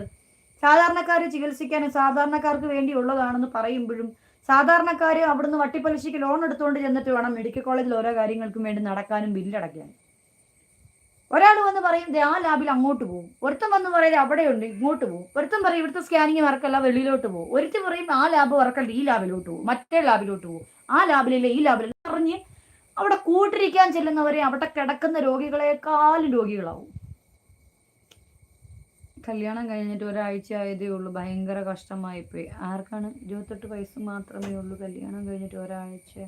സാധാരണക്കാർ ചികിത്സിക്കാനും സാധാരണക്കാർക്ക് വേണ്ടിയുള്ളതാണെന്ന് പറയുമ്പോഴും സാധാരണക്കാർ അവിടുന്ന് വട്ടിപ്പലിശയ്ക്ക് ലോൺ എടുത്തുകൊണ്ട് ചെന്നിട്ട് വേണം മെഡിക്കൽ കോളേജിൽ ഓരോ കാര്യങ്ങൾക്കും വേണ്ടി നടക്കാനും ബില്ലടയ്ക്കാനും ഒരാൾ വന്ന് പറയും ആ ലാബിൽ അങ്ങോട്ട് പോകും ഒരുത്തം വന്ന് പറയും അവിടെയുണ്ട് ഇങ്ങോട്ട് പോകും ഒരുത്തം പറയും ഇവിടുത്തെ സ്കാനിങ് വർക്കല്ല വെളിയിലോട്ട് പോകും ഒരുത്തു പറയും ആ ലാബ് വർക്കല്ല ഈ ലാബിലോട്ട് പോകും മറ്റേ ലാബിലോട്ട് പോകും ആ ലാബിലില്ല ഈ ലാബിലില്ല പറഞ്ഞ് അവിടെ കൂട്ടിരിക്കാൻ ചെല്ലുന്നവരെ അവിടെ കിടക്കുന്ന രോഗികളെക്കാളും രോഗികളാവും. കല്യാണം കഴിഞ്ഞിട്ട് ഒരാഴ്ച ആയതേ ഉള്ളൂ. ഭയങ്കര കഷ്ടമായിപ്പോയി. ആർക്കാണ് ഇരുപത്തെട്ട് വയസ്സ് മാത്രമേ ഉള്ളൂ. കല്യാണം കഴിഞ്ഞിട്ട് ഒരാഴ്ച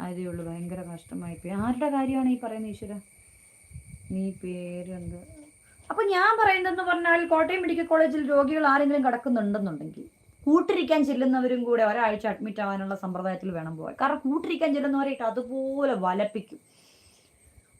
ആയതേ ഉള്ളൂ. ഭയങ്കര കഷ്ടമായിപ്പോയി. ആരുടെ കാര്യമാണ് ഈ പറയുന്നത് ഈശ്വര? നീ പേരെന്ത്? അപ്പൊ ഞാൻ പറയുന്നതെന്ന് പറഞ്ഞാൽ കോട്ടയം മെഡിക്കൽ കോളേജിൽ രോഗികൾ ആരെങ്കിലും കിടക്കുന്നുണ്ടെന്നുണ്ടെങ്കിൽ കൂട്ടിരിക്കാൻ ചെല്ലുന്നവരും കൂടെ ഒരാഴ്ച അഡ്മിറ്റ് ആവാനുള്ള സമ്പ്രദായത്തിൽ വേണം പോകാൻ. കാരണം കൂട്ടിരിക്കാൻ ചെല്ലുന്നവരെയിട്ട് അതുപോലെ വലപ്പിക്കും.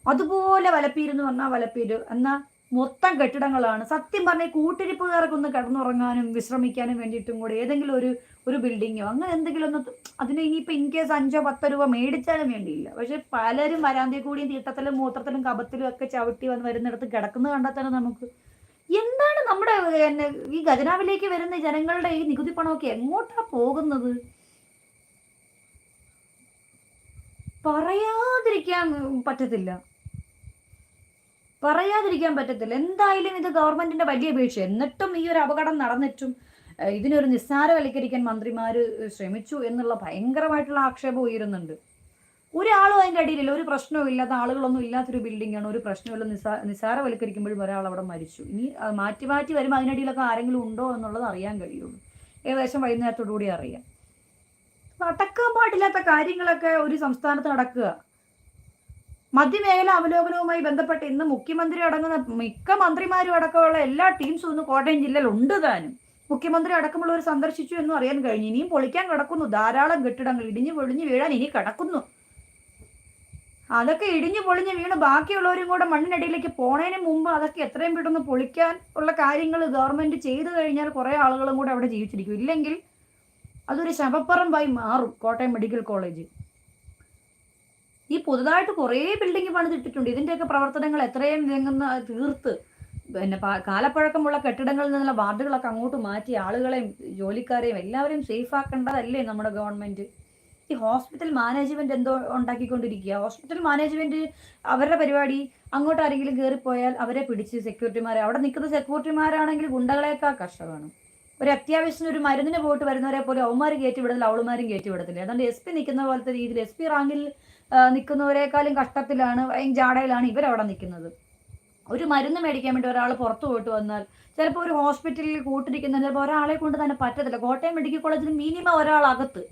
അതുപോലെ വലപ്പീരെന്ന് പറഞ്ഞാൽ വലപ്പീര് എന്നാൽ മൊത്തം കെട്ടിടങ്ങളാണ്. സത്യം പറഞ്ഞാൽ കൂട്ടിരിപ്പുകാർക്കൊന്ന് കിടന്നുറങ്ങാനും വിശ്രമിക്കാനും വേണ്ടിയിട്ടും കൂടെ ഏതെങ്കിലും ഒരു ഒരു ബിൽഡിങ്ങോ അങ്ങനെ എന്തെങ്കിലും ഒന്ന് അതിന് ഇനിയിപ്പോൾ ഇൻ കേസ് അഞ്ചോ പത്തോ രൂപ മേടിച്ചാലും വേണ്ടിയില്ല. പക്ഷെ പലരും വരാന്തയിൽ കൂടിയും തീട്ടത്തിലും മൂത്രത്തിലും കപത്തിലും ഒക്കെ ചവിട്ടി വന്ന് വരുന്നിടത്ത് കിടക്കുന്നത് കണ്ടാൽ തന്നെ നമുക്ക് എന്താണ് നമ്മുടെ എന്നെ ഈ ഖജനാവിലേക്ക് വരുന്ന ജനങ്ങളുടെ ഈ നികുതി പണമൊക്കെ എങ്ങോട്ടാ പോകുന്നത്? പറയാതിരിക്കാൻ പറ്റത്തില്ല. പറയാതിരിക്കാൻ പറ്റത്തില്ല. എന്തായാലും ഇത് ഗവൺമെന്റിന്റെ വലിയ വീഴ്ച. എന്നിട്ടും ഈ ഒരു അപകടം നടന്നിട്ടും ഇതിനൊരു നിസ്സാരവൽക്കരിക്കാൻ മന്ത്രിമാർ ശ്രമിച്ചു എന്നുള്ള ഭയങ്കരമായിട്ടുള്ള ആക്ഷേപം ഉയരുന്നുണ്ട്. ഒരാളും അതിന്റെ അടിയിലില്ല. ഒരു പ്രശ്നവും ഇല്ലാത്ത ആളുകളൊന്നും ഇല്ലാത്തൊരു ബിൽഡിംഗ് ആണ് ഒരു പ്രശ്നമില്ല നിസ്സാ നിസ്സാരവൽക്കരിക്കുമ്പോഴും ഒരാൾ അവിടെ മരിച്ചു. ഇനി മാറ്റി മാറ്റി വരുമ്പോൾ അതിനടിയിലൊക്കെ ആരെങ്കിലും ഉണ്ടോ എന്നുള്ളത് അറിയാൻ കഴിയുള്ളൂ. ഏകദേശം വൈകുന്നേരത്തോടു കൂടി അറിയാം നടക്കാൻ പാടില്ലാത്ത കാര്യങ്ങളൊക്കെ ഒരു സംസ്ഥാനത്ത് നടക്കുക. മധ്യമേഖല അവലോകനവുമായി ബന്ധപ്പെട്ട് ഇന്ന് മുഖ്യമന്ത്രി അടങ്ങുന്ന മിക്ക മന്ത്രിമാരും അടക്കമുള്ള എല്ലാ ടീംസും ഒന്ന് കോട്ടയം ജില്ലയിൽ ഉണ്ട് താനും. മുഖ്യമന്ത്രി അടക്കമുള്ളവർ സന്ദർശിച്ചു എന്നും അറിയാൻ കഴിഞ്ഞു. ഇനിയും പൊളിക്കാൻ കിടക്കുന്നു. ധാരാളം കെട്ടിടങ്ങൾ ഇടിഞ്ഞു പൊളിഞ്ഞു വീഴാൻ ഇനി കിടക്കുന്നു. അതൊക്കെ ഇടിഞ്ഞു പൊളിഞ്ഞ് വീണ് ബാക്കിയുള്ളവരും കൂടെ മണ്ണിനടിയിലേക്ക് പോണതിന് മുമ്പ് അതൊക്കെ എത്രയും പെട്ടെന്ന് പൊളിക്കാൻ ഉള്ള കാര്യങ്ങൾ ഗവൺമെന്റ് ചെയ്തു കഴിഞ്ഞാൽ കുറെ ആളുകളും കൂടെ അവിടെ ജീവിച്ചിരിക്കും. ഇല്ലെങ്കിൽ അതൊരു ശവപ്പറമ്പായി മാറും കോട്ടയം മെഡിക്കൽ കോളേജ്. ഈ പുതുതായിട്ട് കുറേ ബിൽഡിംഗ് പണിതിട്ടിട്ടുണ്ട്. ഇതിന്റെയൊക്കെ പ്രവർത്തനങ്ങൾ എത്രയും വേഗം തീർത്ത്. പിന്നെ കാലപ്പഴക്കമുള്ള കെട്ടിടങ്ങളിൽ നിന്നുള്ള വാർഡുകളൊക്കെ അങ്ങോട്ട് മാറ്റി ആളുകളെയും ജോലിക്കാരെയും എല്ലാവരെയും സേഫ് ആക്കേണ്ടതല്ലേ നമ്മുടെ ഗവൺമെന്റ് ഈ ഹോസ്പിറ്റൽ മാനേജ്മെന്റ് എന്തോ ഉണ്ടാക്കിക്കൊണ്ടിരിക്കുക. ഹോസ്പിറ്റൽ മാനേജ്മെന്റ് അവരുടെ പരിപാടി അങ്ങോട്ട് ആരെങ്കിലും കയറിപ്പോയാൽ അവരെ പിടിച്ച് സെക്യൂരിറ്റിമാരെ അവിടെ നിൽക്കുന്ന സെക്യൂരിറ്റിമാരാണെങ്കിൽ ഗുണ്ടകളേക്കാൾ കഷ്ടമാണ്. ഒരു അത്യാവശ്യം ഒരു മരുന്നിന് പോയിട്ട് വരുന്നവരെ പോലെ അവന്മാർ കയറ്റി വിടത്തില്ല അവളുമാരും കയറ്റി വിടത്തില്ല. അതുകൊണ്ട് എസ് പി നിൽക്കുന്ന പോലത്തെ രീതിയിൽ എസ് പി റാങ്കിൽ നിൽക്കുന്നവരെക്കാളും കഷ്ടത്തിലാണ് ജാടയിലാണ് ഇവരവിടെ നിൽക്കുന്നത്. ഒരു മരുന്ന് മേടിക്കാൻ വേണ്ടി ഒരാൾ പുറത്തു പോയിട്ട് വന്നാൽ ചിലപ്പോൾ ഒരു ഹോസ്പിറ്റലിൽ കൂട്ടിരിക്കുന്ന ചിലപ്പോൾ ഒരാളെ കൊണ്ട് തന്നെ പറ്റത്തില്ല. കോട്ടയം മെഡിക്കൽ കോളേജിൽ മിനിമം ഒരാളകത്ത്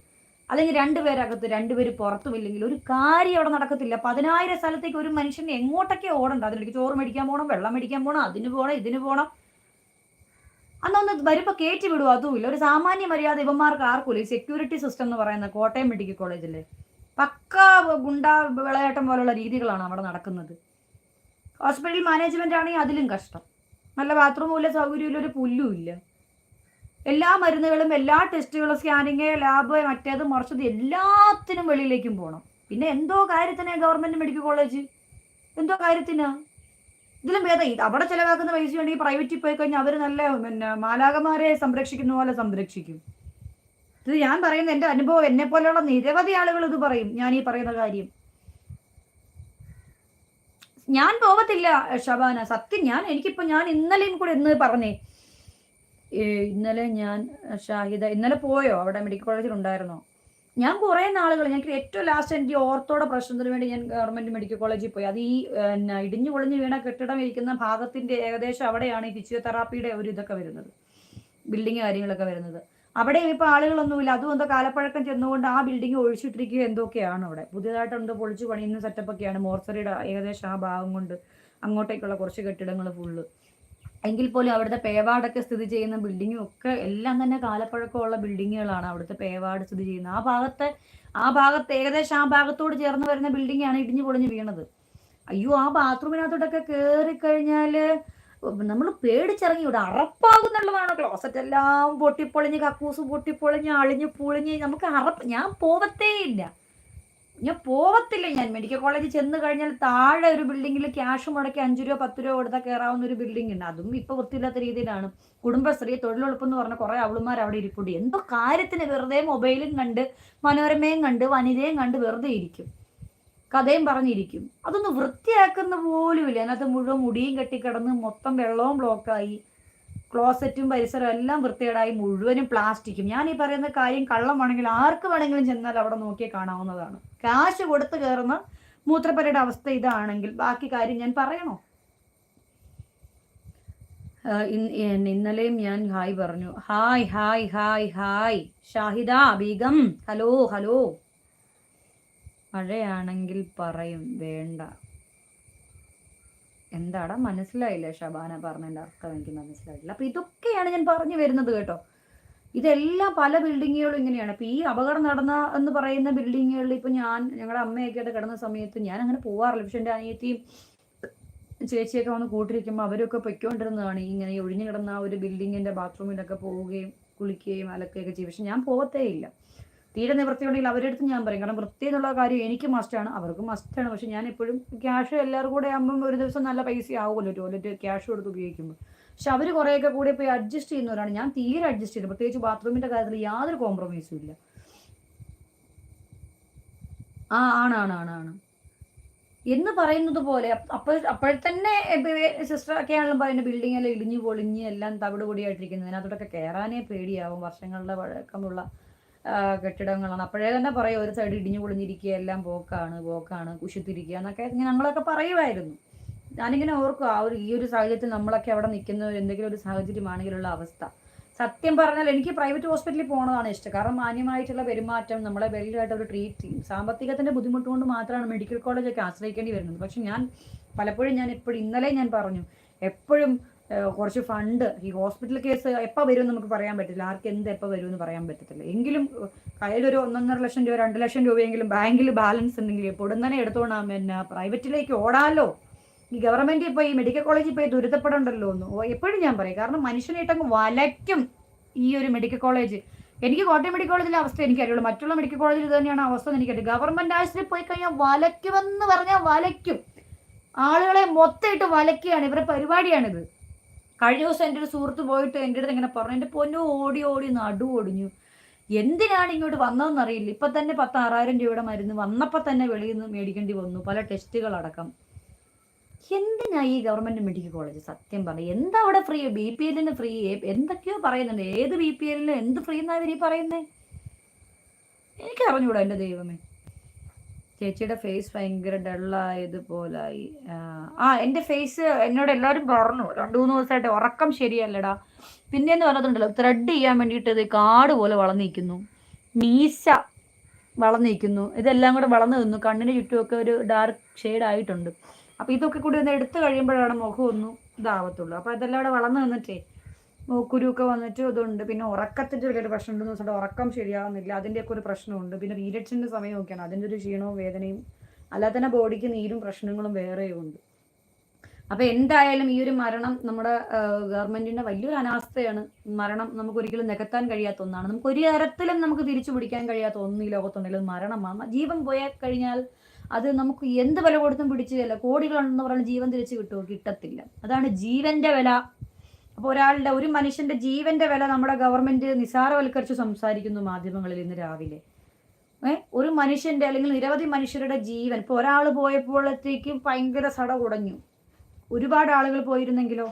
അല്ലെങ്കിൽ രണ്ടുപേരകത്ത് രണ്ടുപേര് പുറത്തുമില്ലെങ്കിൽ ഒരു കാര്യം അവിടെ നടക്കത്തില്ല. പതിനായിരം സ്ഥലത്തേക്ക് ഒരു മനുഷ്യന് എങ്ങോട്ടൊക്കെ ഓടണ്ട അതിനിടയ്ക്ക് ചോറ് മേടിക്കാൻ പോകണം വെള്ളം മേടിക്കാൻ പോകണം അതിന് പോകണം ഇതിന് പോകണം അന്നൊന്ന് വരുമ്പോൾ കയറ്റി വിടും അതുമില്ല. ഒരു സാമാന്യ മര്യാദ ഇവന്മാർക്ക് ആർക്കുമില്ല ഈ സെക്യൂരിറ്റി സിസ്റ്റം എന്ന് പറയുന്ന കോട്ടയം മെഡിക്കൽ കോളേജിലെ പക്ക ഗുണ്ടാ വിളയാട്ടം പോലുള്ള രീതികളാണ് അവിടെ നടക്കുന്നത്. ഹോസ്പിറ്റൽ മാനേജ്മെന്റ് ആണെങ്കിൽ അതിലും കഷ്ടം. നല്ല ബാത്റൂമും ഇല്ല സൗകര്യമില്ല ഒരു പുല്ലും ഇല്ല. എല്ലാ മരുന്നുകളും എല്ലാ ടെസ്റ്റുകളും സ്കാനിങ് ലാബ് മറ്റേത് മറിച്ചത് എല്ലാത്തിനും വെളിയിലേക്കും പോകണം പിന്നെ എന്തോ കാര്യത്തിനാ ഗവൺമെന്റ് മെഡിക്കൽ കോളേജ്? എന്തോ കാര്യത്തിനാ? ഇതിലും ഭേദം. അവിടെ ചിലവാക്കുന്ന പൈസ ഉണ്ടെങ്കിൽ പ്രൈവറ്റിൽ പോയി കഴിഞ്ഞാൽ അവർ നല്ല പിന്നെ മാലാകമാരെ സംരക്ഷിക്കുന്ന പോലെ സംരക്ഷിക്കും. ഇത് ഞാൻ പറയുന്ന എന്റെ അനുഭവം എന്നെ പോലെയുള്ള നിരവധി ആളുകൾ ഇത് പറയും ഞാൻ ഈ പറയുന്ന കാര്യം. ഞാൻ പോകത്തില്ല ഷബാന. സത്യം ഞാൻ എനിക്കിപ്പോ ഞാൻ ഇന്നലെയും കൂടെ ഇന്ന് പറഞ്ഞേ. ഇന്നലെ ഞാൻ ഷാഹിദ ഇന്നലെ പോയോ? അവിടെ മെഡിക്കൽ കോളേജിൽ ഉണ്ടായിരുന്നോ? ഞാൻ കുറേ നാളുകൾ ഞങ്ങൾക്ക് ഏറ്റവും ലാസ്റ്റ് എനിക്ക് ഓർത്തോടെ പ്രശ്നത്തിന് വേണ്ടി ഞാൻ ഗവൺമെന്റ് മെഡിക്കൽ കോളേജിൽ പോയി. അത് ഈ ഇടിഞ്ഞു പൊളിഞ്ഞു വീണ കെട്ടിടം ഇരിക്കുന്ന ഭാഗത്തിന്റെ ഏകദേശം അവിടെയാണ് ഈ ഫിസിയോതെറാപ്പിയുടെ ഒരു ഇതൊക്കെ വരുന്നത്. ബിൽഡിങ് കാര്യങ്ങളൊക്കെ വരുന്നത്. അവിടെ ഇപ്പൊ ആളുകളൊന്നുമില്ല. അതും എന്തോ കാലപ്പഴക്കം ചെന്നുകൊണ്ട് ആ ബിൽഡിംഗ് ഒഴിച്ചിട്ടിരിക്കുക എന്തൊക്കെയാണ് അവിടെ? പുതിയതായിട്ട് എന്തോ പൊളിച്ചു പണിയുന്ന സെറ്റപ്പ് ഒക്കെയാണ്. മോർച്ചറിയുടെ ഏകദേശം ആ ഭാഗം കൊണ്ട് അങ്ങോട്ടേക്കുള്ള കുറച്ച് കെട്ടിടങ്ങൾ ഫുള്ള് എങ്കിൽ പോലും അവിടുത്തെ പേവാടൊക്കെ സ്ഥിതി ചെയ്യുന്ന ബിൽഡിങ്ങും ഒക്കെ എല്ലാം തന്നെ കാലപ്പഴക്കമുള്ള ബിൽഡിങ്ങുകളാണ് അവിടുത്തെ പേവാട് സ്ഥിതി ചെയ്യുന്നത്. ആ ഭാഗത്തെ ആ ഭാഗത്ത് ഏകദേശം ആ ഭാഗത്തോട് ചേർന്ന് വരുന്ന ബിൽഡിംഗ് ആണ് ഇടിഞ്ഞു പൊളിഞ്ഞു വീണത്. അയ്യോ ആ ബാത്റൂമിനകത്തോട്ടൊക്കെ കയറി കഴിഞ്ഞാൽ നമ്മൾ പേടിച്ചിറങ്ങി. ഇവിടെ അറപ്പാകുന്നുള്ളതാണ്. ക്ലോസറ്റ് എല്ലാം പൊട്ടിപ്പൊളിഞ്ഞ് കക്കൂസ് പൊട്ടിപ്പൊളിഞ്ഞ് അളിഞ്ഞ് പൊളിഞ്ഞ്. നമുക്ക് അറപ്പ് ഞാൻ പോവത്തേ ഇല്ല. ഞാൻ പോവത്തില്ല ഞാൻ. മെഡിക്കൽ കോളേജിൽ ചെന്ന് കഴിഞ്ഞാൽ താഴെ ഒരു ബിൽഡിങ്ങിൽ ക്യാഷ് മുടക്കി അഞ്ച് രൂപ പത്ത് രൂപ കൊടുത്താൽ കയറാവുന്ന ഒരു ബിൽഡിംഗ് ഉണ്ട്. അതും ഇപ്പൊ വൃത്തിയില്ലാത്ത രീതിയിലാണ്. കുടുംബശ്രീ തൊഴിലുറപ്പ് എന്ന് പറഞ്ഞ കുറെ അവളുമാർ അവിടെ ഇരിപ്പുണ്ട്. എന്തോ കാര്യത്തിന് വെറുതെ മൊബൈലും കണ്ട് മനോരമയും കണ്ട് വനിതയും കണ്ട് വെറുതെ ഇരിക്കും. കഥയും പറഞ്ഞിരിക്കും. അതൊന്ന് വൃത്തിയാക്കുന്ന പോലും ഇല്ല അതിനകത്ത് മുഴുവൻ മുടിയും കെട്ടിക്കിടന്ന് മൊത്തം വെള്ളവും ബ്ലോക്കായി ക്ലോസറ്റും പരിസരവും എല്ലാം വൃത്തികേടായി മുഴുവനും പ്ലാസ്റ്റിക്കും. ഞാൻ ഈ പറയുന്ന കാര്യം കള്ളമാണെങ്കിൽ ആർക്ക് വേണമെങ്കിലും ചെന്നാൽ അവിടെ നോക്കിയേ കാണാവുന്നതാണ്. കാശ് കൊടുത്ത് കയറുന്ന മൂത്രപ്പരയുടെ അവസ്ഥ ഇതാണെങ്കിൽ ബാക്കി കാര്യം ഞാൻ പറയണോ? ഇന്നലെയും ഞാൻ ഹായ് പറഞ്ഞു. Hi hi hi hi. Shahida Begum. Hello hello. മഴയാണെങ്കിൽ പറയും വേണ്ട. എന്താടാ? മനസ്സിലായില്ല ഷബാന പറഞ്ഞതിന്റെ അർത്ഥം എനിക്ക് മനസ്സിലായില്ല അപ്പൊ ഇതൊക്കെയാണ് ഞാൻ പറഞ്ഞു വരുന്നത് കേട്ടോ. ഇതെല്ലാം പല ബിൽഡിങ്ങുകളും ഇങ്ങനെയാണ്. അപ്പം ഈ അപകടം നടന്ന എന്ന് പറയുന്ന ബിൽഡിങ്ങുകളിൽ ഇപ്പൊ ഞാൻ ഞങ്ങളുടെ അമ്മയൊക്കെ ആയിട്ട് കിടന്ന സമയത്ത് ഞാൻ അങ്ങനെ പോവാറില്ല. പക്ഷെ എന്റെ അനിയത്തിയും ചേച്ചിയൊക്കെ വന്ന് കൂട്ടിരിക്കുമ്പോൾ അവരൊക്കെ പൊയ്ക്കൊണ്ടിരുന്നതാണ്. ഇങ്ങനെ ഒഴിഞ്ഞു കിടന്ന ആ ഒരു ബിൽഡിങ്ങിന്റെ ബാത്റൂമിലൊക്കെ പോവുകയും കുളിക്കുകയും അലക്കുകയൊക്കെ ചെയ്യും. പക്ഷെ ഞാൻ പോവത്തേ ഇല്ല. തീരെ നിവൃത്തിയുണ്ടെങ്കിൽ അവരുടെ അടുത്ത് ഞാൻ പറയും. കാരണം വൃത്തി എന്നുള്ള കാര്യം എനിക്ക് മസ്റ്റാണ് അവർക്കും മസ്റ്റാണ് പക്ഷെ ഞാൻ എപ്പോഴും ക്യാഷ് എല്ലാവരും കൂടെ ആകുമ്പം ഒരു ദിവസം നല്ല പൈസ ആവുമല്ലോ ടോയ്ലറ്റ് ക്യാഷ് കൊടുത്ത് ഉപയോഗിക്കുമ്പോൾ പക്ഷെ അവർ കുറേയൊക്കെ കൂടെ പോയി അഡ്ജസ്റ്റ് ചെയ്യുന്നവരാണ്. ഞാൻ തീരെ അഡ്ജസ്റ്റ് ചെയ്യുന്നത് പ്രത്യേകിച്ച് ബാത്റൂമിന്റെ കാര്യത്തിൽ യാതൊരു കോംപ്രമൈസും ഇല്ല. ആ ആണ് ആണ് ആണ് ആണ്. എന്ന് പറയുന്നത് പോലെ അപ്പോൾ അപ്പോൾ തന്നെ സിസ്റ്റർ ഒക്കെ ആണെങ്കിലും പറയുന്നത് ബിൽഡിംഗ് എല്ലാം ഇടിഞ്ഞു പൊളിഞ്ഞ് എല്ലാം തവിട് പൊടിയായിട്ടിരിക്കുന്നത് കയറാനേ പേടിയാവും. വർഷങ്ങളുടെ പഴക്കമുള്ള ആ, കെട്ടിടങ്ങളാണ്. അപ്പോഴേ തന്നെ പറയും ഒരു സൈഡ് ഇടിഞ്ഞു പൊളിഞ്ഞിരിക്കുക എല്ലാം പോക്കാണ് പോക്കാണ് കുശിത്തിരിക്കുക എന്നൊക്കെ ഇങ്ങനെ ഞങ്ങളൊക്കെ പറയുമായിരുന്നു. ഞാനിങ്ങനെ ഓർക്കും ആ ഒരു ഈ ഒരു സാഹചര്യത്തിൽ നമ്മളൊക്കെ അവിടെ നിൽക്കുന്ന എന്തെങ്കിലും ഒരു സാഹചര്യമാണെങ്കിലുള്ള അവസ്ഥ. സത്യം പറഞ്ഞാൽ എനിക്ക് പ്രൈവറ്റ് ഹോസ്പിറ്റലിൽ പോകണതാണ് ഇഷ്ടം. കാരണം മാന്യമായിട്ടുള്ള പെരുമാറ്റം നമ്മളെ വെല്ലുമായിട്ട് ഒരു ട്രീറ്റ് ചെയ്യും സാമ്പത്തികത്തിന്റെ ബുദ്ധിമുട്ട് കൊണ്ട് മാത്രമാണ് മെഡിക്കൽ കോളേജൊക്കെ ആശ്രയിക്കേണ്ടി വരുന്നത്. പക്ഷെ ഞാൻ പലപ്പോഴും ഞാൻ എപ്പോഴും ഇന്നലെ ഞാൻ പറഞ്ഞു എപ്പോഴും കുറച്ച് ഫണ്ട് ഈ ഹോസ്പിറ്റൽ കേസ് എപ്പോൾ വരും നമുക്ക് പറയാൻ പറ്റില്ല. ആർക്ക് എന്ത് എപ്പോൾ വരും എന്ന് പറയാൻ പറ്റത്തില്ല. എങ്കിലും കയ്യിലൊരു ഒന്നൊന്നര ലക്ഷം രൂപ രണ്ട് ലക്ഷം രൂപയെങ്കിലും ബാങ്കിൽ ബാലൻസ് ഉണ്ടെങ്കിൽ പൊടുന്നനെ എടുത്തോണം പിന്നെ പ്രൈവറ്റിലേക്ക് ഓടാലോ. ഈ ഗവൺമെന്റ് ഇപ്പോൾ ഈ മെഡിക്കൽ കോളേജിൽ പോയി ദുരിതപ്പെടണ്ടല്ലോ എന്ന്. എപ്പോഴും ഞാൻ പറയും. കാരണം മനുഷ്യനായിട്ടങ്ങ് വലയ്ക്കും ഈ ഒരു മെഡിക്കൽ കോളേജ് എനിക്ക് കോട്ടയം മെഡിക്കൽ കോളേജിലെ അവസ്ഥ എനിക്കറിയുള്ളൂ. മറ്റുള്ള മെഡിക്കൽ കോളേജിൽ തന്നെയാണ് അവസ്ഥ എന്ന് എനിക്കറിയാം. ഗവൺമെന്റ് ആശുപത്രിയിൽ പോയി കഴിഞ്ഞാൽ വലയ്ക്കുമെന്ന് പറഞ്ഞാൽ വലയ്ക്കും. ആളുകളെ മൊത്തമായിട്ട് വലയ്ക്കുകയാണ്. ഇവരുടെ പരിപാടിയാണിത്. കഴിഞ്ഞ ദിവസം എന്റെ ഒരു സുഹൃത്ത് പോയിട്ട് എന്റെ അടുത്ത് ഇങ്ങനെ പറഞ്ഞു എന്റെ പൊന്നു ഓടി ഓടി നടു ഒടിഞ്ഞു. എന്തിനാണ് ഇങ്ങോട്ട് വന്നതെന്ന് അറിയില്ല. ഇപ്പൊ തന്നെ പത്ത് ആറായിരം രൂപയുടെ മരുന്ന് വന്നപ്പോൾ തന്നെ വെളിയിൽ നിന്ന് മേടിക്കേണ്ടി വന്നു പല ടെസ്റ്റുകൾ അടക്കം. എന്തിനാ ഈ ഗവൺമെന്റ് മെഡിക്കൽ കോളേജ്? സത്യം പറഞ്ഞു എന്താ അവിടെ ഫ്രീ? ബി പി എല്ലിന് ഫ്രീ? എന്തൊക്കെയോ പറയുന്നുണ്ട്. ഏത് ബി പി എല്ലിന്? എന്ത് ഫ്രീ എന്നാ ഇവർ ഈ പറയുന്നേ? എനിക്ക് അറിഞ്ഞൂടാ എന്റെ ദൈവമേ. ചേച്ചിയുടെ ഫേസ് ഭയങ്കര ഡള്ളായതുപോലായി ആ എന്റെ ഫേസ് എന്നോട് എല്ലാവരും പറഞ്ഞു രണ്ടു മൂന്ന് ദിവസമായിട്ട് ഉറക്കം ശരിയല്ലടാ. പിന്നെന്ന് പറഞ്ഞതുണ്ടല്ലോ ത്രെഡ് ചെയ്യാൻ വേണ്ടിയിട്ട് ഇത് കാട് പോലെ വളർന്നിരിക്കുന്നു മീശ വളർന്നിരിക്കുന്നു ഇതെല്ലാം കൂടെ വളർന്നു നിന്നു. കണ്ണിന് ചുറ്റുമൊക്കെ ഒരു ഡാർക്ക് ഷെയ്ഡ് ആയിട്ടുണ്ട്. അപ്പോൾ ഇതൊക്കെ കൂടി ഒന്ന് എടുത്തു കഴിയുമ്പോഴാണ് മുഖം ഒന്നും ഇതാവത്തുള്ളൂ. അപ്പോൾ ഇതെല്ലാം കൂടെ വളർന്നു നിന്നിട്ടേ കുരുവൊക്കെ വന്നിട്ട് ഇതുണ്ട്. പിന്നെ ഉറക്കത്തിന്റെ വലിയൊരു പ്രശ്നം ഉണ്ടെന്ന് വെച്ചിട്ട് ഉറക്കം ശരിയാവുന്നില്ല. അതിന്റെയൊക്കെ ഒരു പ്രശ്നമുണ്ട്. പിന്നെ പീരിയഡ്സിന്റെ നോക്കിയാണ്. അതിന്റെ ഒരു ക്ഷീണവും വേദനയും അല്ലാതെ തന്നെ ബോഡിക്ക് നീരും പ്രശ്നങ്ങളും വേറെയും ഉണ്ട്. അപ്പോൾ എന്തായാലും ഈ ഒരു മരണം നമ്മുടെ ഗവൺമെന്റിന്റെ വലിയൊരു അനാസ്ഥയാണ്. മരണം നമുക്ക് ഒരിക്കലും നികത്താൻ കഴിയാത്ത ഒന്നാണ്. നമുക്ക് ഒരു തരത്തിലും നമുക്ക് തിരിച്ചു പിടിക്കാൻ കഴിയാത്ത ഒന്ന് ഈ ലോകത്തുണ്ടെങ്കിൽ മരണമാണ് ജീവൻ പോയാൽ കഴിഞ്ഞാൽ അത് നമുക്ക് എന്ത് വില കൊടുത്തും പിടിച്ചില്ല കോടികളുണ്ടെന്ന് പറഞ്ഞാൽ ജീവൻ തിരിച്ചു കിട്ടുമോ കിട്ടത്തില്ല. അതാണ് ജീവന്റെ വില. അപ്പോൾ ഒരാളുടെ ഒരു മനുഷ്യന്റെ ജീവന്റെ വില നമ്മുടെ ഗവൺമെന്റ് നിസാരവൽക്കരിച്ച് സംസാരിക്കുന്നു മാധ്യമങ്ങളിൽ ഇന്ന് രാവിലെ. ഒരു മനുഷ്യന്റെ അല്ലെങ്കിൽ നിരവധി മനുഷ്യരുടെ ജീവൻ. ഇപ്പൊ ഒരാൾ പോയപ്പോഴത്തേക്കും ഭയങ്കര സട കുടഞ്ഞു. ഒരുപാട് ആളുകൾ പോയിരുന്നെങ്കിലോ?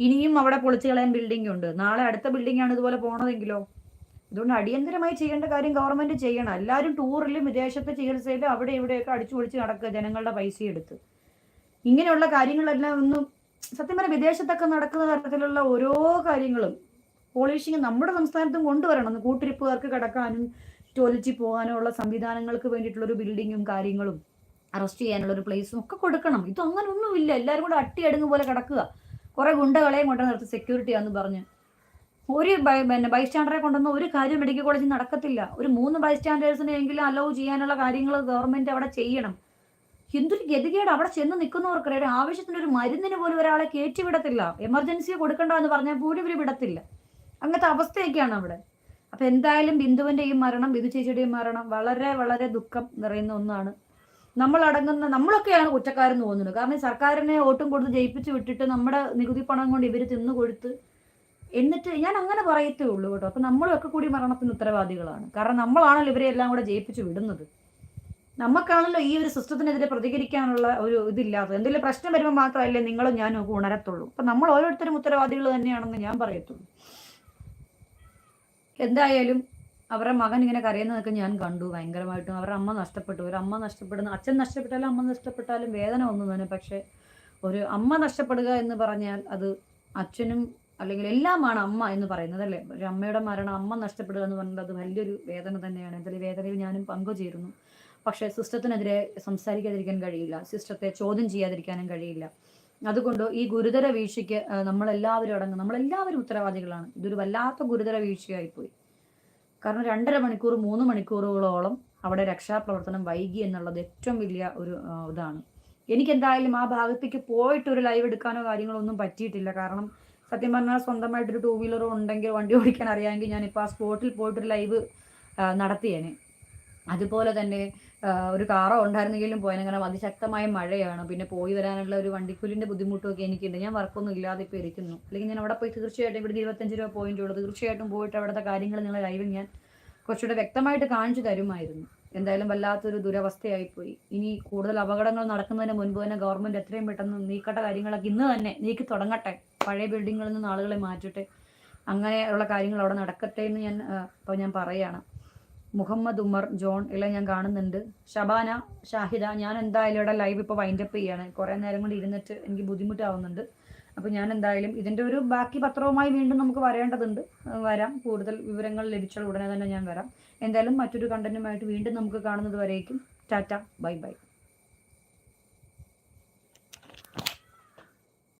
ഇനിയും അവിടെ പൊളിച്ചു കളയാൻ ബിൽഡിംഗ് ഉണ്ട്. നാളെ അടുത്ത ബിൽഡിംഗ് ആണ് ഇതുപോലെ പോണതെങ്കിലോ? അതുകൊണ്ട് അടിയന്തരമായി ചെയ്യേണ്ട കാര്യം ഗവൺമെന്റ് ചെയ്യണം. എല്ലാവരും ടൂറിലും വിദേശത്തെ ചികിത്സയിലും അവിടെ ഇവിടെയൊക്കെ അടിച്ചു പൊളിച്ച് നടക്കുക ജനങ്ങളുടെ പൈസ എടുത്ത്. ഇങ്ങനെയുള്ള കാര്യങ്ങളെല്ലാം ഒന്നും സത്യം പറഞ്ഞാൽ വിദേശത്തൊക്കെ നടക്കുന്ന തരത്തിലുള്ള ഓരോ കാര്യങ്ങളും പോളിഷിങ് നമ്മുടെ സംസ്ഥാനത്തും കൊണ്ടുവരണം. കൂട്ടിരിപ്പുകാർക്ക് കിടക്കാനും ടോയ്ലറ്റിൽ പോകാനുള്ള സംവിധാനങ്ങൾക്ക് വേണ്ടിയിട്ടുള്ള ഒരു ബിൽഡിങ്ങും കാര്യങ്ങളും അറസ്റ്റ് ചെയ്യാനുള്ള ഒരു പ്ലേസും ഒക്കെ കൊടുക്കണം. ഇത് അങ്ങനെ ഒന്നുമില്ല എല്ലാവരും കൂടെ അട്ടിയടങ്ങ് പോലെ കിടക്കുക. കുറെ ഗുണ്ടകളെയും കൊണ്ടു നിർത്തി സെക്യൂരിറ്റി ആണെന്ന് പറഞ്ഞ്. ഒരു പിന്നെ ബൈസ്റ്റാൻഡറെ കൊണ്ടൊന്നും ഒരു കാര്യം മെഡിക്കൽ കോളേജിൽ നടക്കത്തില്ല. ഒരു മൂന്ന് ബൈസ്റ്റാൻഡേഴ്സിനെ എങ്കിലും അലോ ചെയ്യാനുള്ള കാര്യങ്ങൾ ഗവൺമെന്റ് അവിടെ ചെയ്യണം. എന്തൊരു ഗതികേട് അവിടെ ചെന്ന് നിൽക്കുന്നവർക്ക് ആവശ്യത്തിന് ഒരു മരുന്നിന് പോലും ഒരാളെ കയറ്റി വിടത്തില്ല. എമർജൻസി കൊടുക്കണ്ട എന്ന് പറഞ്ഞാൽ പോലും ഇവർ വിടത്തില്ല. അങ്ങനത്തെ അവസ്ഥയൊക്കെയാണ് അവിടെ. അപ്പൊ എന്തായാലും ബിന്ദുവിന്റെ ഈ മരണം ബിന്ദു ചേച്ചിയുടെയും മരണം വളരെ വളരെ ദുഃഖം നിറയുന്ന ഒന്നാണ്. നമ്മൾ അടങ്ങുന്ന നമ്മളൊക്കെയാണ് കുറ്റക്കാരെന്ന് തോന്നുന്നത്. കാരണം സർക്കാരിനെ വോട്ടും കൊടുത്ത് ജയിപ്പിച്ച് വിട്ടിട്ട് നമ്മുടെ നികുതി പണം കൊണ്ട് ഇവർ തിന്നു കൊടുത്ത് എന്നിട്ട് ഞാൻ അങ്ങനെ പറയത്തേ ഉള്ളൂ കേട്ടോ. അപ്പൊ നമ്മളൊക്കെ കൂടി മരണത്തിന് ഉത്തരവാദികളാണ്. കാരണം നമ്മളാണല്ലോ ഇവരെ എല്ലാം കൂടെ ജയിപ്പിച്ച് വിടുന്നത്. നമുക്കാണല്ലോ ഈ ഒരു സിസ്റ്റത്തിനെതിരെ പ്രതികരിക്കാനുള്ള ഒരു ഇതില്ലാത്തത്. എന്തെങ്കിലും പ്രശ്നം വരുമ്പോൾ മാത്രമല്ലേ നിങ്ങളും ഞാനും ഒക്കെ ഉണരത്തുള്ളൂ. അപ്പം നമ്മൾ ഓരോരുത്തരും ഉത്തരവാദികൾ തന്നെയാണെന്ന് ഞാൻ പറയത്തുള്ളൂ. എന്തായാലും അവരുടെ മകൻ ഇങ്ങനെ കരയുന്നതൊക്കെ ഞാൻ കണ്ടു ഭയങ്കരമായിട്ടും. അവരുടെ അമ്മ നഷ്ടപ്പെട്ടു. ഒരു അമ്മ നഷ്ടപ്പെടുന്ന അച്ഛൻ നഷ്ടപ്പെട്ടാലും അമ്മ നഷ്ടപ്പെട്ടാലും വേദന ഒന്നും തന്നെ. പക്ഷെ ഒരു അമ്മ നഷ്ടപ്പെടുക എന്ന് പറഞ്ഞാൽ അത് അച്ഛനും അല്ലെങ്കിൽ എല്ലാമാണ് അമ്മ എന്ന് പറയുന്നത് അല്ലേ? ഒരു അമ്മയുടെ മരണം അമ്മ നഷ്ടപ്പെടുക എന്ന് പറഞ്ഞാൽ അത് വലിയൊരു വേദന തന്നെയാണ്. എന്തായാലും വേദനയിൽ ഞാനും പങ്കുചേരുന്നു. പക്ഷേ സിസ്റ്റത്തിനെതിരെ സംസാരിക്കാതിരിക്കാൻ കഴിയില്ല. സിസ്റ്റത്തെ ചോദ്യം ചെയ്യാതിരിക്കാനും കഴിയില്ല. അതുകൊണ്ട് ഈ ഗുരുതര വീഴ്ചയ്ക്ക് നമ്മളെല്ലാവരും അടങ്ങും നമ്മളെല്ലാവരും ഉത്തരവാദികളാണ്. ഇതൊരു വല്ലാത്ത ഗുരുതര വീഴ്ചയായിപ്പോയി. കാരണം രണ്ടര മണിക്കൂർ മൂന്ന് മണിക്കൂറുകളോളം അവിടെ രക്ഷാപ്രവർത്തനം വൈകി എന്നുള്ളത് ഏറ്റവും വലിയ ഒരു ഇതാണ്. എനിക്ക് എന്തായാലും ആ ഭാഗത്തേക്ക് പോയിട്ട് ഒരു ലൈവ് എടുക്കാനോ കാര്യങ്ങളോ ഒന്നും പറ്റിയിട്ടില്ല. കാരണം സത്യം പറഞ്ഞാൽ സ്വന്തമായിട്ടൊരു ടൂ വീലറോ ഉണ്ടെങ്കിൽ വണ്ടി ഓടിക്കാൻ അറിയാമെങ്കിൽ ഞാനിപ്പോൾ ആ സ്പോട്ടിൽ പോയിട്ടൊരു ലൈവ് നടത്തിയേനെ. അതുപോലെ തന്നെ ഒരു കാറോ ഉണ്ടായിരുന്നെങ്കിലും കാരണം അതിശക്തമായ മഴയാണ്. പിന്നെ പോയി വരാനുള്ള ഒരു വണ്ടിക്കൂലിന്റെ ബുദ്ധിമുട്ടൊക്കെ എനിക്കുണ്ട്. ഞാൻ വർക്കൊന്നും ഇല്ലാതെ ഇപ്പോൾ ഇരിക്കുന്നു. അല്ലെങ്കിൽ ഞാൻ അവിടെ പോയി തീർച്ചയായിട്ടും ഇവിടെ ഇരുപത്തഞ്ച് രൂപ പോയിന്റ് ഉള്ളത് തീർച്ചയായിട്ടും പോയിട്ട് അവിടുത്തെ കാര്യങ്ങൾ നിങ്ങളെ ലൈവിൽ ഞാൻ കുറച്ചുകൂടെ വ്യക്തമായിട്ട് കാണിച്ചു തരുമായിരുന്നു. എന്തായാലും വല്ലാത്തൊരു ദുരവസ്ഥയായിപ്പോയി. ഇനി കൂടുതൽ അപകടങ്ങൾ നടക്കുന്നതിന് മുൻപ് തന്നെ ഗവൺമെന്റ് എത്രയും പെട്ടെന്ന് നീക്കട്ട കാര്യങ്ങളൊക്കെ ഇന്ന് തന്നെ നീക്കി തുടങ്ങട്ടെ. പഴയ ബിൽഡിങ്ങുകളിൽ നിന്ന് ആളുകളെ മാറ്റട്ടെ. അങ്ങനെയുള്ള കാര്യങ്ങൾ അവിടെ നടക്കട്ടെ എന്ന് ഞാൻ ഇപ്പോൾ ഞാൻ പറയുകയാണ് മുഹമ്മദ് ഉമർ ജോൺ എല്ലാം ഞാൻ കാണുന്നുണ്ട്. ഷബാന ഷാഹിദ ഞാൻ എന്തായാലും ഇവിടെ ലൈവ് ഇപ്പോൾ വൈൻഡപ്പ് ചെയ്യാണ്. കുറേ നേരം കൊണ്ട് ഇരുന്നിട്ട് എനിക്ക് ബുദ്ധിമുട്ടാവുന്നുണ്ട്. അപ്പോൾ ഞാൻ എന്തായാലും ഇതിന്റെ ഒരു ബാക്കി പത്രവുമായി വീണ്ടും നമുക്ക് വരേണ്ടതുണ്ട്. വരാം. കൂടുതൽ വിവരങ്ങൾ ലഭിച്ചാൽ ഉടനെ തന്നെ ഞാൻ വരാം. എന്തായാലും മറ്റൊരു കണ്ടന്റുമായിട്ട് വീണ്ടും നമുക്ക് കാണുന്നത് വരേക്കും. ടാറ്റ. Bye bye.